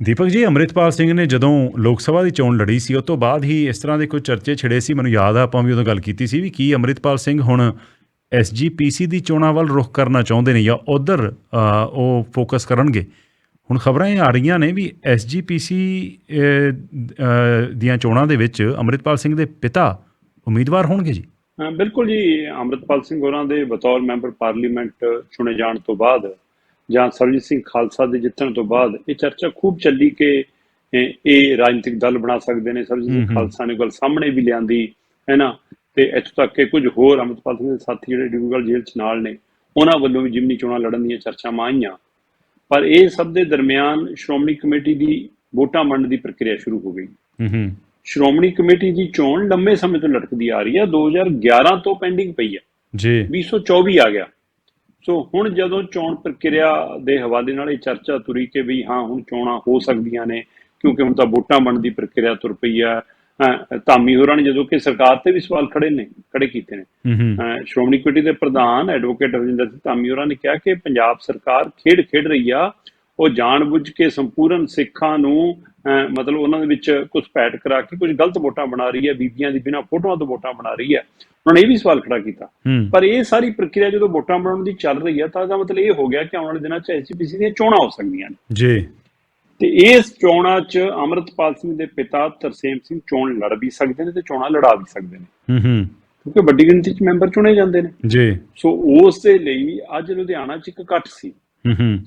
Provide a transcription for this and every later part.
ਦੀਪਕ ਜੀ, ਅੰਮ੍ਰਿਤਪਾਲ ਸਿੰਘ ਨੇ ਜਦੋਂ ਲੋਕ ਸਭਾ ਦੀ ਚੋਣ ਲੜੀ ਸੀ, ਉਸ ਤੋਂ ਬਾਅਦ ਹੀ ਇਸ ਤਰ੍ਹਾਂ ਦੇ ਕੋਈ ਚਰਚੇ ਛਿੜੇ ਸੀ? ਮੈਨੂੰ ਯਾਦ ਆ, ਆਪਾਂ ਵੀ ਉਦੋਂ ਗੱਲ ਕੀਤੀ ਸੀ ਵੀ ਕੀ ਅੰਮ੍ਰਿਤਪਾਲ ਸਿੰਘ ਹੁਣ ਐਸਜੀਪੀਸੀ ਦੀ ਚੋਣਾਂ ਵੱਲ ਰੁਖ ਕਰਨਾ ਚਾਹੁੰਦੇ ਨੇ ਜਾਂ ਉਧਰ ਉਹ ਫੋਕਸ ਕਰਨਗੇ? ਹੁਣ ਖਬਰਾਂ ਇਹ ਆ ਰਹੀਆਂ ਨੇ ਵੀ ਐਸਜੀਪੀਸੀ ਦੀਆਂ ਚੋਣਾਂ ਦੇ ਵਿੱਚ ਅੰਮ੍ਰਿਤਪਾਲ ਸਿੰਘ ਦੇ ਪਿਤਾ ਉਮੀਦਵਾਰ ਹੋਣਗੇ ਜੀ। ਬਿਲਕੁਲ ਜੀ, ਅੰਮ੍ਰਿਤਪਾਲ ਸਿੰਘ ਹੋਰਾਂ ਦੇ ਬਤੌਰ ਮੈਂਬਰ ਪਾਰਲੀਮੈਂਟ ਚੁਣੇ ਜਾਣ ਤੋਂ ਬਾਅਦ ਜਾਂ ਸਰਜੀਤ ਸਿੰਘ ਖਾਲਸਾ ਦੇ ਜਿੱਤਣ ਤੋਂ ਬਾਅਦ ਇਹ ਚਰਚਾ ਖੂਬ ਚੱਲੀ ਕਿ ਇਹ ਰਾਜਨੀਤਿਕ ਦਲ ਬਣਾ ਸਕਦੇ ਨੇ। ਸਰਜੀਤ ਸਿੰਘ ਖਾਲਸਾ ਨੇ ਗੱਲ ਸਾਹਮਣੇ ਵੀ ਲਿਆਂਦੀ ਹੈ ਨਾ? ਤੇ ਇੱਥੋਂ ਤੱਕ ਕਿ ਕੁਝ ਹੋਰ ਅੰਮ੍ਰਿਤਪਾਲ ਸਿੰਘ ਦੇ ਸਾਥੀ ਜਿਹੜੇ ਡਿਬੂਗੜ੍ਹ ਜੇਲ੍ਹ 'ਚ ਨਾਲ ਨੇ ਉਹਨਾਂ ਵੱਲੋਂ ਵੀ ਜਿਮਨੀ ਚੋਣਾਂ ਲੜਨ ਦੀਆਂ ਚਰਚਾਵਾਂ ਆਈਆਂ। ਪਰ ਇਹ ਸਭ ਦੇ ਦਰਮਿਆਨ ਸ਼੍ਰੋਮਣੀ ਕਮੇਟੀ ਦੀ ਵੋਟਾਂ ਵੰਡ ਦੀ ਪ੍ਰਕਿਰਿਆ ਸ਼ੁਰੂ ਹੋ ਗਈ। ਹੂੰ ਸ਼੍ਰੋਮਣੀ ਕਮੇਟੀ ਦੀ ਚੋਣ ਲੰਮੇ ਸਮੇਂ ਤੋਂ ਲਟਕਦੀ ਆ ਰਹੀ ਹੈ 2011 ਤੋਂ ਪੈਂਡਿੰਗ ਪਈ ਹੈ ਜੀ। 2024 ਆ ਗਿਆ। ਸੋ ਹੁਣ ਜਦੋਂ ਚੋਣ ਪ੍ਰਕਿਰਿਆ ਦੇ ਹਵਾਲੇ ਨਾਲ ਇਹ ਚਰਚਾ ਤੁਰੀ ਕਿ ਵੀ ਹਾਂ ਹੁਣ ਚੋਣਾਂ ਹੋ ਸਕਦੀਆਂ ਨੇ ਕਿਉਂਕਿ ਹੁਣ ਤਾਂ ਵੋਟਾਂ ਬਣਨ ਦੀ ਪ੍ਰਕਿਰਿਆ ਤੁਰ ਪਈ ਆ ਧਾਮੀ ਹੋਰਾਂ ਨੇ ਜਦੋਂ ਕਿ ਸਰਕਾਰ ਤੇ ਵੀ ਸਵਾਲ ਖੜੇ ਨੇ ਖੜੇ ਕੀਤੇ ਨੇ। ਸ਼੍ਰੋਮਣੀ ਕਮੇਟੀ ਦੇ ਪ੍ਰਧਾਨ ਐਡਵੋਕੇਟ ਰਵਿੰਦਰ ਸਿੰਘ ਧਾਮੀ ਹੋਰਾਂ ਨੇ ਕਿਹਾ ਕਿ ਪੰਜਾਬ ਸਰਕਾਰ ਖੇਡ ਖੇਡ ਰਹੀ ਆ ਉਹ ਜਾਣਬੁੱਝ ਕੇ ਸੰਪੂਰਨ ਸਿੱਖਾਂ ਨੂੰ ਮਤਲਬ ਉਹਨਾਂ ਦੇ ਵਿੱਚ ਕੁਝ ਪੈਟ ਕਰਾ ਕੇ ਕੁਝ ਗਲਤ ਵੋਟਾਂ ਬਣਾ ਰਹੀ ਹੈ ਬੀਬੀਆਂ ਦੀ ਬਿਨਾਂ ਫੋਟੋਆਂ ਤੋਂ ਵੋਟਾਂ ਬਣਾ ਰਹੀ ਹੈ। ਉਹਨਾਂ ਨੇ ਇਹ ਵੀ ਸਵਾਲ ਖੜਾ ਕੀਤਾ। ਪਰ ਇਹ ਸਾਰੀ ਪ੍ਰਕਿਰਿਆ ਜਦੋਂ ਵੋਟਾਂ ਬਣਾਉਣ ਦੀ ਚੱਲ ਰਹੀ ਹੈ ਤਾਂ ਇਹਦਾ ਮਤਲਬ ਇਹ ਹੋ ਗਿਆ ਕਿ ਆਉਣ ਵਾਲੇ ਦਿਨਾਂ 'ਚ ਐਸਜੀਪੀਸੀ ਦੀਆਂ ਚੋਣਾਂ ਹੋ ਸਕਦੀਆਂ ਨੇ। ਜੀ। ਤੇ ਇਸ ਚੋਣਾਂ 'ਚ ਅਮਰਤਪਾਲ ਸਿੰਘ ਦੇ ਪਿਤਾ ਤਰਸੇਮ ਸਿੰਘ ਚੋਣ ਲੜ ਵੀ ਸਕਦੇ ਨੇ ਤੇ ਚੋਣਾਂ ਲੜਾ ਵੀ ਸਕਦੇ ਨੇ। ਹੂੰ ਹੂੰ। ਕਿਉਂਕਿ ਵੱਡੀ ਗਿਣਤੀ 'ਚ ਮੈਂਬਰ ਚੁਣੇ ਜਾਂਦੇ ਨੇ। ਜੀ। ਸੋ ਉਸ ਦੇ ਲਈ ਅੱਜ ਲੁਧਿਆਣਾ 'ਚ ਇੱਕ ਇਕੱਠ ਸੀ। ਹੂੰ ਹੂੰ।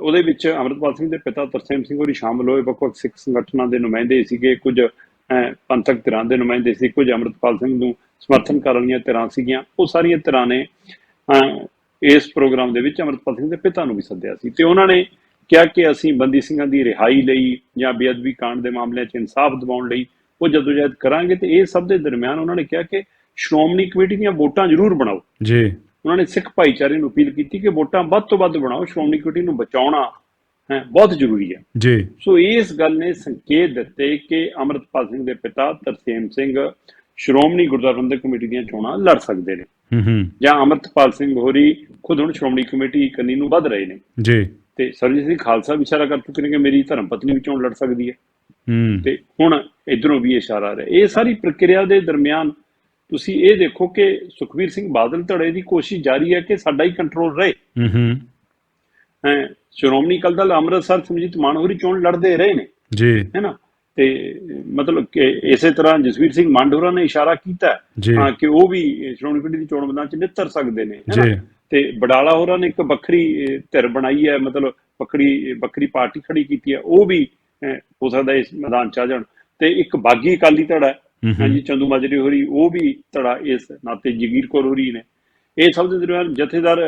ਉਹਦੇ ਵਿੱਚ ਅਮਰਤਪਾਲ ਸਿੰਘ ਦੇ ਪਿਤਾ ਤਰਸੇਮ ਸਿੰਘ ਹੋਰੀ ਸ਼ਾਮਲ ਹੋਏ, ਵੱਖ-ਵੱਖ ਸਿੱਖ ਸੰਗਠਨਾਂ ਦੇ ਨੁਮਾਇੰਦੇ ਸੀਗੇ, ਕੁਝ ਪੰਥਕ ਧਿਰਾਂ ਦੇ ਨੁਮਾਇੰਦੇ ਸੀ, ਕੁਝ ਅਮਰਤਪਾਲ ਸਿੰਘ ਨੂੰ ਸਮਰਥਨ ਕਰਨ ਵਾਲੀਆਂ ਧਿਰਾਂ ਸੀਗੀਆਂ। ਉਹ ਸਾਰੀਆਂ ਧਿਰਾਂ ਨੇ ਇਸ ਪ੍ਰੋਗਰਾਮ ਦੇ ਵਿੱਚ ਅਮਰਤਪਾਲ ਸਿੰਘ ਦੇ ਪਿਤਾ ਨੂੰ ਵੀ ਸੱਦਿਆ ਸੀ। ਤੇ ਉਹਨਾਂ ਨੇ ਕਿਹਾ ਕਿ ਅਸੀਂ ਬੰਦੀ ਸਿੰਘਾਂ ਦੀ ਰਿਹਾਈ ਲਈ ਜਾਂ ਬੇਅਦਬੀ ਕਾਂਡ ਦੇ ਮਾਮਲਿਆਂ 'ਚ ਇਨਸਾਫ ਦਿਵਾਉਣ ਲਈ ਉਹ ਜਦੋਜਹਿਦ ਕਰਾਂਗੇ। ਤੇ ਇਹ ਸਭ ਦੇ ਦਰਮਿਆਨ ਉਹਨਾਂ ਨੇ ਕਿਹਾ ਕਿ ਸ਼੍ਰੋਮਣੀ ਕਮੇਟੀ ਦੀਆਂ ਵੋਟਾਂ ਜ਼ਰੂਰ ਬਣਾਓ। ਜੀ। ਉਹਨਾਂ ਨੇ ਸਿੱਖ ਭਾਈਚਾਰੇ ਨੂੰ ਅਪੀਲ ਕੀਤੀ ਕਿ ਵੋਟਾਂ ਵੱਧ ਤੋਂ ਵੱਧ ਬਣਾਓ ਸ਼੍ਰੋਮਣੀ ਕਮੇਟੀ ਨੂੰ ਬਚਾਉਣਾ ਹੈ ਬਹੁਤ ਜ਼ਰੂਰੀ ਹੈ। ਜੀ। ਸੋ ਇਸ ਗੱਲ ਨੇ ਸੰਕੇਤ ਦਿੱਤੇ ਕਿ ਅਮਰਤਪਾਲ ਸਿੰਘ ਦੇ ਪਿਤਾ ਤਰਸੇਮ ਸਿੰਘ ਸ਼੍ਰੋਮਣੀ ਗੁਰਦੁਆਰਾ ਪ੍ਰਬੰਧਕ ਕਮੇਟੀ ਦੀਆਂ ਚੋਣਾਂ ਲੜ ਸਕਦੇ ਨੇ। ਹੂੰ ਹੂੰ। ਜਾਂ ਅਮਰਤਪਾਲ ਸਿੰਘ ਹੋਰੀ ਖੁਦ ਹੁਣ ਸ਼੍ਰੋਮਣੀ ਕਮੇਟੀ ਕੰਨੀ ਨੂੰ ਵੱਧ ਰਹੇ ਨੇ। ਜੀ। ਤੇ ਸਰਜੀਤ ਸਿੰਘ ਖਾਲਸਾ ਵੀ ਇਸ਼ਾਰਾ ਕਰ ਚੁੱਕੇ ਨੇ ਕਿ ਮੇਰੀ ਧਰਮ ਪਤਨੀ ਵੀ ਚੋਣ ਲੜ ਸਕਦੀ ਹੈ। ਹੂੰ। ਤੇ ਹੁਣ ਇਧਰੋਂ ਵੀ ਇਸ਼ਾਰਾ ਆ ਰਿਹਾ। ਇਹ ਸਾਰੀ ਪ੍ਰਕਿਰਿਆ ਦੇ ਦਰਮਿਆਨ ਤੁਸੀਂ ਇਹ ਦੇਖੋ ਕਿ ਸੁਖਵੀਰ ਸਿੰਘ ਬਾਦਲ ਧੜੇ ਦੀ ਕੋਸ਼ਿਸ਼ ਜਾਰੀ ਹੈ ਕਿ ਸਾਡਾ ਹੀ ਕੰਟਰੋਲ ਰਹੇ ਹੂੰ ਹੂੰ ਹੈ ਸ਼੍ਰੋਮਣੀ ਅਕਾਲੀ ਦਲ ਅੰਮ੍ਰਿਤਸਰ ਸਮਜੀਤ ਮਾਨ ਹੋਰੀ ਚੋਣ ਲੜਦੇ ਰਹੇ ਨੇ ਜੀ ਹੈ ਨਾ ਤੇ ਮਤਲਬ ਕਿ ਇਸੇ ਤਰ੍ਹਾਂ ਜਸਵੀਰ ਸਿੰਘ ਮੰਡ ਹੋਰਾਂ ਨੇ ਇਸ਼ਾਰਾ ਕੀਤਾ। ਹਾਂ ਕਿ ਉਹ ਵੀ ਸ਼੍ਰੋਮਣੀ ਕਮੇਟੀ ਦੀ ਚੋਣ ਮੈਦਾਨ 'ਚ ਨਿੱਤਰ ਸਕਦੇ ਨੇ ਹੈ ਨਾ। ਤੇ ਬਡਾਲਾ ਹੋਰਾਂ ਨੇ ਇੱਕ ਵੱਖਰੀ ਧਿਰ ਬਣਾਈ ਹੈ ਮਤਲਬ ਵੱਖਰੀ ਵੱਖਰੀ ਪਾਰਟੀ ਖੜੀ ਕੀਤੀ ਹੈ ਉਹ ਵੀ ਹੋ ਸਕਦਾ ਇਸ ਮੈਦਾਨ 'ਚ ਆ ਜਾਣ ਤੇ ਇੱਕ ਬਾਗੀ ਅਕਾਲੀ ਧੜਾ। ਹਾਂਜੀ ਚੰਦੂ ਮਾਜਰੀ ਹੋਰੀ ਉਹ ਵੀ ਧੜਾ ਇਸ ਨਾਤੇ ਜਗੀਰ ਕੌਰ ਹੋਰੀ ਨੇ। ਇਹ ਸਭ ਦੇ ਦਰਮਿਆਨ ਜਥੇਦਾਰ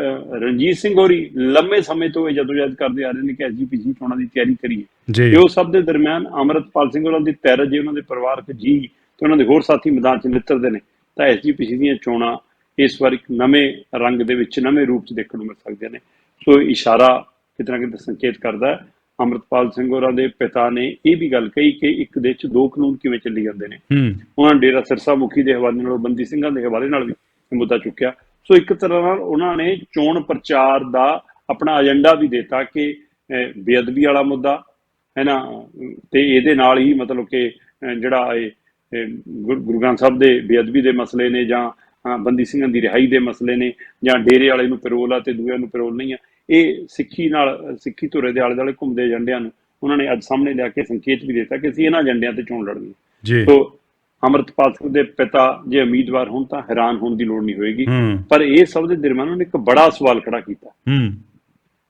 ਰਣਜੀਤ ਸਿੰਘ ਹੋਰੀ ਲੰਮੇ ਸਮੇਂ ਤੋਂ ਇਹ ਜਦੋਜਹਿਦ ਕਰਦੇ ਆ ਰਹੇ ਨੇ ਕਿ ਐਸਜੀਪੀਸੀ ਚੋਣਾਂ ਦੀ ਤਿਆਰੀ ਕਰੀਏ। ਜੀ। ਤੇ ਉਹ ਸਭ ਦੇ ਦਰਮਿਆਨ ਅਮਰਤਪਾਲ ਸਿੰਘ ਹੋਰਾਂ ਦੀ ਤੈਰ ਜੇ ਉਹਨਾਂ ਦੇ ਪਰਿਵਾਰਕ ਜੀ ਤੇ ਉਹਨਾਂ ਦੇ ਹੋਰ ਸਾਥੀ ਮੈਦਾਨ 'ਚ ਨਿੱਤਰਦੇ ਨੇ ਤਾਂ ਐਸਜੀਪੀਸੀ ਦੀਆਂ ਚੋਣਾਂ ਇਸ ਵਾਰ ਇੱਕ ਨਵੇਂ ਰੰਗ ਦੇ ਵਿੱਚ ਨਵੇਂ ਰੂਪ 'ਚ ਦੇਖਣ ਨੂੰ ਮਿਲ ਸਕਦੀਆਂ ਨੇ। ਸੋ ਇਹ ਇਸ਼ਾਰਾ ਕਿਤੇ ਨਾ ਕਿਤੇ ਸੰਕੇਤ ਕਰਦਾ ਹੈ। ਅਮਰਤਪਾਲ ਸਿੰਘ ਹੋਰਾਂ ਦੇ ਪਿਤਾ ਨੇ ਇਹ ਵੀ ਗੱਲ ਕਹੀ ਕਿ ਇੱਕ ਦੇਸ਼ 'ਚ ਦੋ ਕਾਨੂੰਨ ਕਿਵੇਂ ਚੱਲੀ ਜਾਂਦੇ ਨੇ। ਉਹਨਾਂ ਡੇਰਾ ਸਿਰਸਾ ਮੁਖੀ ਦੇ ਹਵਾਲੇ ਨਾਲ ਬੰਦੀ ਸਿੰਘਾਂ ਦੇ ਹਵਾਲੇ ਨਾਲ ਵੀ ਮੁੱਦਾ ਚੁੱਕਿਆ। ਸੋ ਇੱਕ ਤਰ੍ਹਾਂ ਨਾਲ ਉਹਨਾਂ ਨੇ ਚੋਣ ਪ੍ਰਚਾਰ ਦਾ ਆਪਣਾ ਏਜੰਡਾ ਵੀ ਦਿੱਤਾ ਕਿ ਬੇਅਦਬੀ ਵਾਲਾ ਮੁੱਦਾ ਹੈ ਨਾ ਤੇ ਇਹਦੇ ਨਾਲ ਹੀ ਮਤਲਬ ਕਿ ਜਿਹੜਾ ਇਹ ਗੁਰ- ਗੁਰੂ ਗ੍ਰੰਥ ਸਾਹਿਬ ਦੇ ਬੇਅਦਬੀ ਦੇ ਮਸਲੇ ਨੇ ਜਾਂ ਬੰਦੀ ਸਿੰਘਾਂ ਦੀ ਰਿਹਾਈ ਦੇ ਮਸਲੇ ਨੇ ਜਾਂ ਡੇਰੇ ਵਾਲੇ ਨੂੰ ਪੈਰੋਲ ਆ ਤੇ ਦੂਜਿਆਂ ਨੂੰ ਪੈਰੋਲ ਨਹੀਂ ਆ ਇਹ ਸਿੱਖੀ ਨਾਲ ਸਿੱਖੀ ਧੁਰੇ ਦੇ ਆਲੇ ਦੁਆਲੇ ਘੁੰਮਦੇ ਏਜੰਡਿਆਂ ਨੂੰ ਉਹਨਾਂ ਨੇ ਅੱਜ ਸਾਹਮਣੇ ਲਿਆ ਕੇ ਸੰਕੇਤ ਵੀ ਦਿੱਤਾ ਕਿ ਅਸੀਂ ਇਹਨਾਂ ਏਜੰਡਿਆਂ ਤੇ ਚੋਣ ਲੜਨੀ ਹੈ। ਜੀ। ਸੋ ਅਮਰਤਪਾਲ ਸਿੰਘ ਦੇ ਪਿਤਾ ਜੇ ਉਮੀਦਵਾਰ ਹੋਣ ਤਾਂ ਹੈਰਾਨ ਹੋਣ ਦੀ ਲੋੜ ਨਹੀਂ ਹੋਏਗੀ। ਪਰ ਇਹ ਸਭ ਦੇ ਦਰਮਿਆਨ ਉਹਨੇ ਇੱਕ ਬੜਾ ਸਵਾਲ ਖੜਾ ਕੀਤਾ। ਹੂੰ।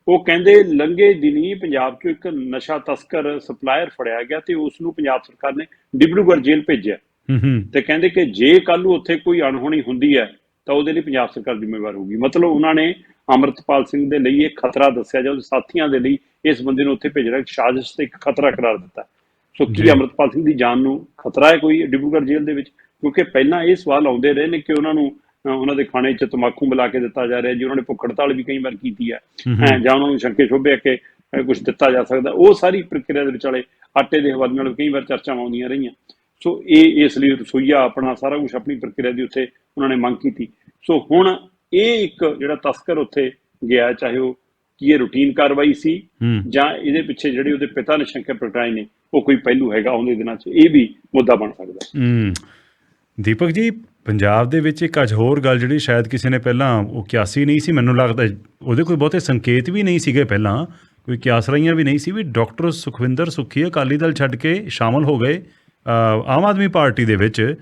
ਉਹ ਕਹਿੰਦੇ ਲੰਗੇ ਦਿਨੀ ਪੰਜਾਬ 'ਚੋਂ ਇੱਕ ਨਸ਼ਾ ਤਸਕਰ ਸਪਲਾਇਰ ਫੜਿਆ ਗਿਆ ਤੇ ਉਸ ਨੂੰ ਪੰਜਾਬ ਸਰਕਾਰ ਨੇ ਡਿਬਰੂਗੜ੍ਹ ਜੇਲ੍ਹ ਭੇਜਿਆ। ਹੂੰ ਹੂੰ। ਤੇ ਕਹਿੰਦੇ ਕਿ ਜੇ ਕੱਲ ਨੂੰ ਉੱਥੇ ਕੋਈ ਅਣਹੋਣੀ ਹੁੰਦੀ ਹੈ ਤਾਂ ਉਹਦੇ ਲਈ ਪੰਜਾਬ ਸਰਕਾਰ ਜ਼ਿੰਮੇਵਾਰ ਹੋਊਗੀ। ਮਤਲਬ ਉਹਨਾਂ ਨੇ ਅਮਰਤਪਾਲ ਸਿੰਘ ਦੇ ਲਈ ਇਹ ਖਤਰਾ ਦੱਸਿਆ ਜਾਂ ਉਹਦੇ ਸਾਥੀਆਂ ਦੇ ਲਈ ਇਸ ਬੰਦੇ ਨੂੰ ਉੱਥੇ ਭੇਜਣਾ ਇੱਕ ਸਾਜ਼ਿਸ਼ ਤੇ ਇੱਕ ਖਤਰਾ ਕਰਾਰ ਦਿੱਤਾ। ਸੋ। ਕੀ ਅਮਰਤਪਾਲ ਸਿੰਘ ਦੀ ਜਾਨ ਨੂੰ ਖਤਰਾ ਹੈ ਕੋਈ ਡਿਬਰੂਗੜ੍ਹ ਜੇਲ੍ਹ ਦੇ ਵਿੱਚ? ਕਿਉਂਕਿ ਪਹਿਲਾਂ ਇਹ ਸਵਾਲ ਆਉਂਦੇ ਰਹੇ ਨੇ ਕਿ ਉਹਨਾਂ ਨੂੰ ਉਹਨਾਂ ਦੇ ਖਾਣੇ 'ਚ ਤਮਾਕੂ ਮਿਲਾ ਕੇ ਦਿੱਤਾ ਜਾ ਰਿਹਾ ਜੀ ਉਹਨਾਂ ਨੇ ਭੁੱਖ ਹੜਤਾਲ ਵੀ ਕਈ ਵਾਰ ਕੀਤੀ ਹੈਂ, ਜਾਂ ਉਹਨਾਂ ਨੂੰ ਸ਼ੰਕੇ ਸ਼ੋਭੇ ਕਿ ਕੁਝ ਦਿੱਤਾ ਜਾ ਸਕਦਾ। ਉਹ ਸਾਰੀ ਪ੍ਰਕਿਰਿਆ ਦੇ ਵਿਚਾਲੇ ਆਟੇ ਦੇ ਹਵਾਲੇ ਨਾਲ ਕਈ ਵਾਰ ਚਰਚਾਵਾਂ ਆਉਂਦੀਆਂ ਰਹੀਆਂ। ਸੋ ਇਹ ਇਸ ਲਈ ਰਸੋਈਆ ਆਪਣਾ ਸਾਰਾ ਕੁਝ ਆਪਣੀ ਪ੍ਰਕਿਰਿਆ ਦੀ ਉੱਥੇ ਉਹਨਾਂ ਨੇ ਮੰਗ ਕੀਤੀ। ਸੋ ਹੁਣ ਇਹ ਇੱਕ ਜਿਹੜਾ ਤਸਕਰ ਉੱਥੇ ਗਿਆ ਚਾਹੇ ਉਹ ਕੀ ਇਹ ਰੂਟੀਨ ਕਾਰਵਾਈ ਸੀ ਜਾਂ ਇਹਦੇ ਪਿੱਛੇ ਜਿਹੜੇ ਉਹਦੇ ਪਿਤਾ ਨੇ ਸ਼ੰਕਰ ਪ੍ਰਗਟਾਏ ਨੇ ਉਹ ਕੋਈ ਪਹਿਲੂ ਹੈਗਾ ਆਉਂਦੇ ਦਿਨਾਂ 'ਚ ਇਹ ਵੀ ਮੁੱਦਾ ਬਣ ਸਕਦਾ। ਦੀਪਕ ਜੀ ਪੰਜਾਬ ਦੇ ਵਿੱਚ ਇੱਕ ਅੱਜ ਹੋਰ ਗੱਲ ਜਿਹੜੀ ਸ਼ਾਇਦ ਕਿਸੇ ਨੇ ਪਹਿਲਾਂ ਉਹ ਕਿਆਸੀ ਨਹੀਂ ਸੀ ਮੈਨੂੰ ਲੱਗਦਾ ਉਹਦੇ ਕੋਈ ਬਹੁਤੇ ਸੰਕੇਤ ਵੀ ਨਹੀਂ ਸੀਗੇ ਪਹਿਲਾਂ ਕੋਈ ਕਿਆਸ ਰਹੀਆਂ ਵੀ ਨਹੀਂ ਸੀ ਵੀ ਡਾਕਟਰ ਸੁਖਵਿੰਦਰ ਸੁੱਖੀ ਅਕਾਲੀ ਦਲ ਛੱਡ ਕੇ ਸ਼ਾਮਲ ਹੋ ਗਏ ਆਮ ਆਦਮੀ ਪਾਰਟੀ ਦੇ ਵਿੱਚ।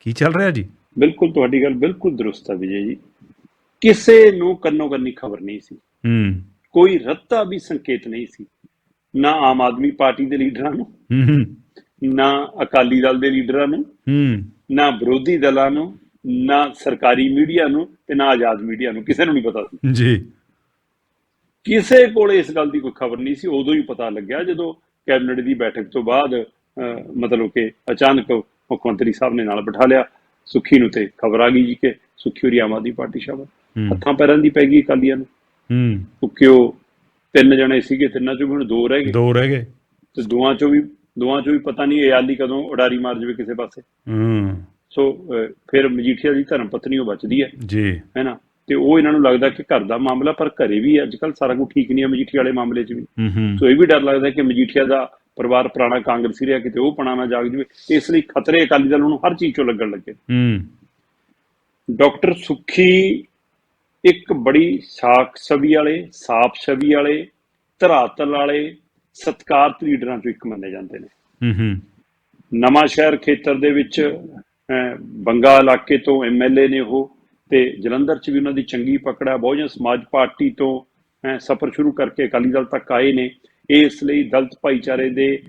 ਕੀ ਚੱਲ ਰਿਹਾ ਜੀ? ਬਿਲਕੁਲ ਤੁਹਾਡੀ ਗੱਲ ਬਿਲਕੁਲ ਦਰੁਸਤ ਹੈ ਵਿਜੇ ਜੀ। ਕਿਸੇ ਨੂੰ ਕੰਨੋ ਕੰਨੀ ਖਬਰ ਨਹੀਂ ਸੀ। ਹੂੰ। ਕੋਈ ਰੱਤਾ ਵੀ ਸੰਕੇਤ ਨਹੀਂ ਸੀ। ਨਾ ਆਮ ਆਦਮੀ ਪਾਰਟੀ ਦੇ ਲੀਡਰਾਂ ਨੂੰ ਹੂੰ ਨਾ ਅਕਾਲੀ ਦਲ ਦੇ ਲੀਡਰਾਂ ਨੂੰ ਹੂੰ। ਨਾ ਵਿਰੋਧੀ ਦਲਾਂ ਨੂੰ ਨਾ ਸਰਕਾਰੀ ਮੀਡੀਆ ਨੂੰ ਤੇ ਨਾ ਆਜ਼ਾਦ ਮੀਡੀਆ ਨੂੰ। ਕਿਸੇ ਨੂੰ ਨਹੀਂ ਪਤਾ ਸੀ। ਜੀ। ਕਿਸੇ ਕੋਲੇ ਇਸ ਗੱਲ ਦੀ ਕੋਈ ਖਬਰ ਨਹੀਂ ਸੀ। ਉਦੋਂ ਹੀ ਪਤਾ ਲੱਗਿਆ ਜਦੋਂ ਕੈਬਨਿਟ ਦੀ ਬੈਠਕ ਤੋਂ ਬਾਅਦ ਮਤਲਬ ਕਿ ਅਚਾਨਕ ਮੁੱਖ ਮੰਤਰੀ ਸਾਹਿਬ ਨੇ ਨਾਲ ਬਿਠਾ ਲਿਆ। ਸੁੱਖੀ ਨੂੰ ਤੇ ਖਬਰ ਆ ਗਈ ਜੀ ਕਿ ਸੁੱਖੀ ਹੋਰੀ ਆਮ ਆਦਮੀ ਪਾਰਟੀ ਸ਼ਾਮਲ। ਹੱਥਾਂ ਪੈਰਾਂ ਦੀ ਪੈ ਗਈ ਅਕਾਲੀਆਂ ਨੂੰ। ਹੂੰ। ਉਹ ਤਿੰਨ ਜਣੇ ਸੀਗੇ ਤਿੰਨਾਂ ਚੋਂ ਹੁਣ ਦੋ ਰਹਿ ਗਏ। ਦੋ ਰਹਿ ਗਏ। ਤੇ ਦੋਵਾਂ ਚੋਂ ਵੀ ਦੋਵਾਂ ਚੋਂ ਵੀ ਪਤਾ ਨਹੀਂ ਇਹ ਆਲੀ ਕਦੋਂ ਉਡਾਰੀ ਮਾਰ ਜਾਵੇ ਕਿਸੇ ਪਾਸੇ। ਹੂੰ। ਸੋ ਫਿਰ ਮਜੀਠੀਆ ਦੀ ਧਰਮ ਪਤਨੀ ਉਹ ਬਚਦੀ ਹੈ। ਜੀ। ਹੈਨਾ? ਤੇ ਉਹ ਇਹਨਾਂ ਨੂੰ ਲੱਗਦਾ ਕਿ ਘਰ ਦਾ ਮਾਮਲਾ ਪਰ ਘਰੇ ਵੀ ਅੱਜ ਕੱਲ ਸਾਰਾ ਕੁਝ ਠੀਕ ਨਹੀਂ ਹੈ ਮਜੀਠੀਆ ਵਾਲੇ ਮਾਮਲੇ 'ਚ ਵੀ। ਹੂੰ ਹੂੰ। ਸੋ ਇਹ ਵੀ ਡਰ ਲੱਗਦਾ ਕਿ ਮਜੀਠੀਆ ਦਾ ਪਰਿਵਾਰ ਪੁਰਾਣਾ ਕਾਂਗਰਸੀ ਰਿਹਾ ਕਿਤੇ ਉਹ ਪਣਾ ਨਾ ਜਾਗ ਜਵੇ। ਇਸ ਲਈ ਖਤਰੇ ਅਕਾਲੀ ਦਲ ਨੂੰ ਹਰ ਚੀਜ਼ 'ਚੋਂ ਲੱਗਣ ਲੱਗੇ। ਹੂੰ। ਡਾਕਟਰ ਸੁਖੀ ਇੱਕ ਬੜੀ ਸਾਖ ਛਵੀ ਵਾਲੇ ਸਾਫ਼ ਛਵੀ ਵਾਲੇ ਧਰਾਤਲ ਵਾਲੇ ਸਤਿਕਾਰਤ ਲੀਡਰਾਂ 'ਚੋਂ ਇੱਕ ਮੰਨੇ ਜਾਂਦੇ ਨੇ। ਹੂੰ ਹੂੰ। ਨਵਾਂ ਸ਼ਹਿਰ ਖੇਤਰ ਦੇ ਵਿੱਚ ਬੰਗਾ ਇਲਾਕੇ ਤੋਂ ਐਮਐਲਏ ਨੇ ਉਹ ਤੇ ਜਲੰਧਰ 'ਚ ਵੀ ਉਹਨਾਂ ਦੀ ਚੰਗੀ ਪਕੜ ਹੈ ਬਹੁਜਨ ਸਮਾਜ ਪਾਰਟੀ ਤੋਂ ਸਫ਼ਰ ਸ਼ੁਰੂ ਕਰਕੇ ਅਕਾਲੀ ਦਲ ਤੱਕ ਆਏ ਨੇ। ਇਸ ਲਈ ਦਲਿਤ ਭਾਈਚਾਰੇ ਦੇ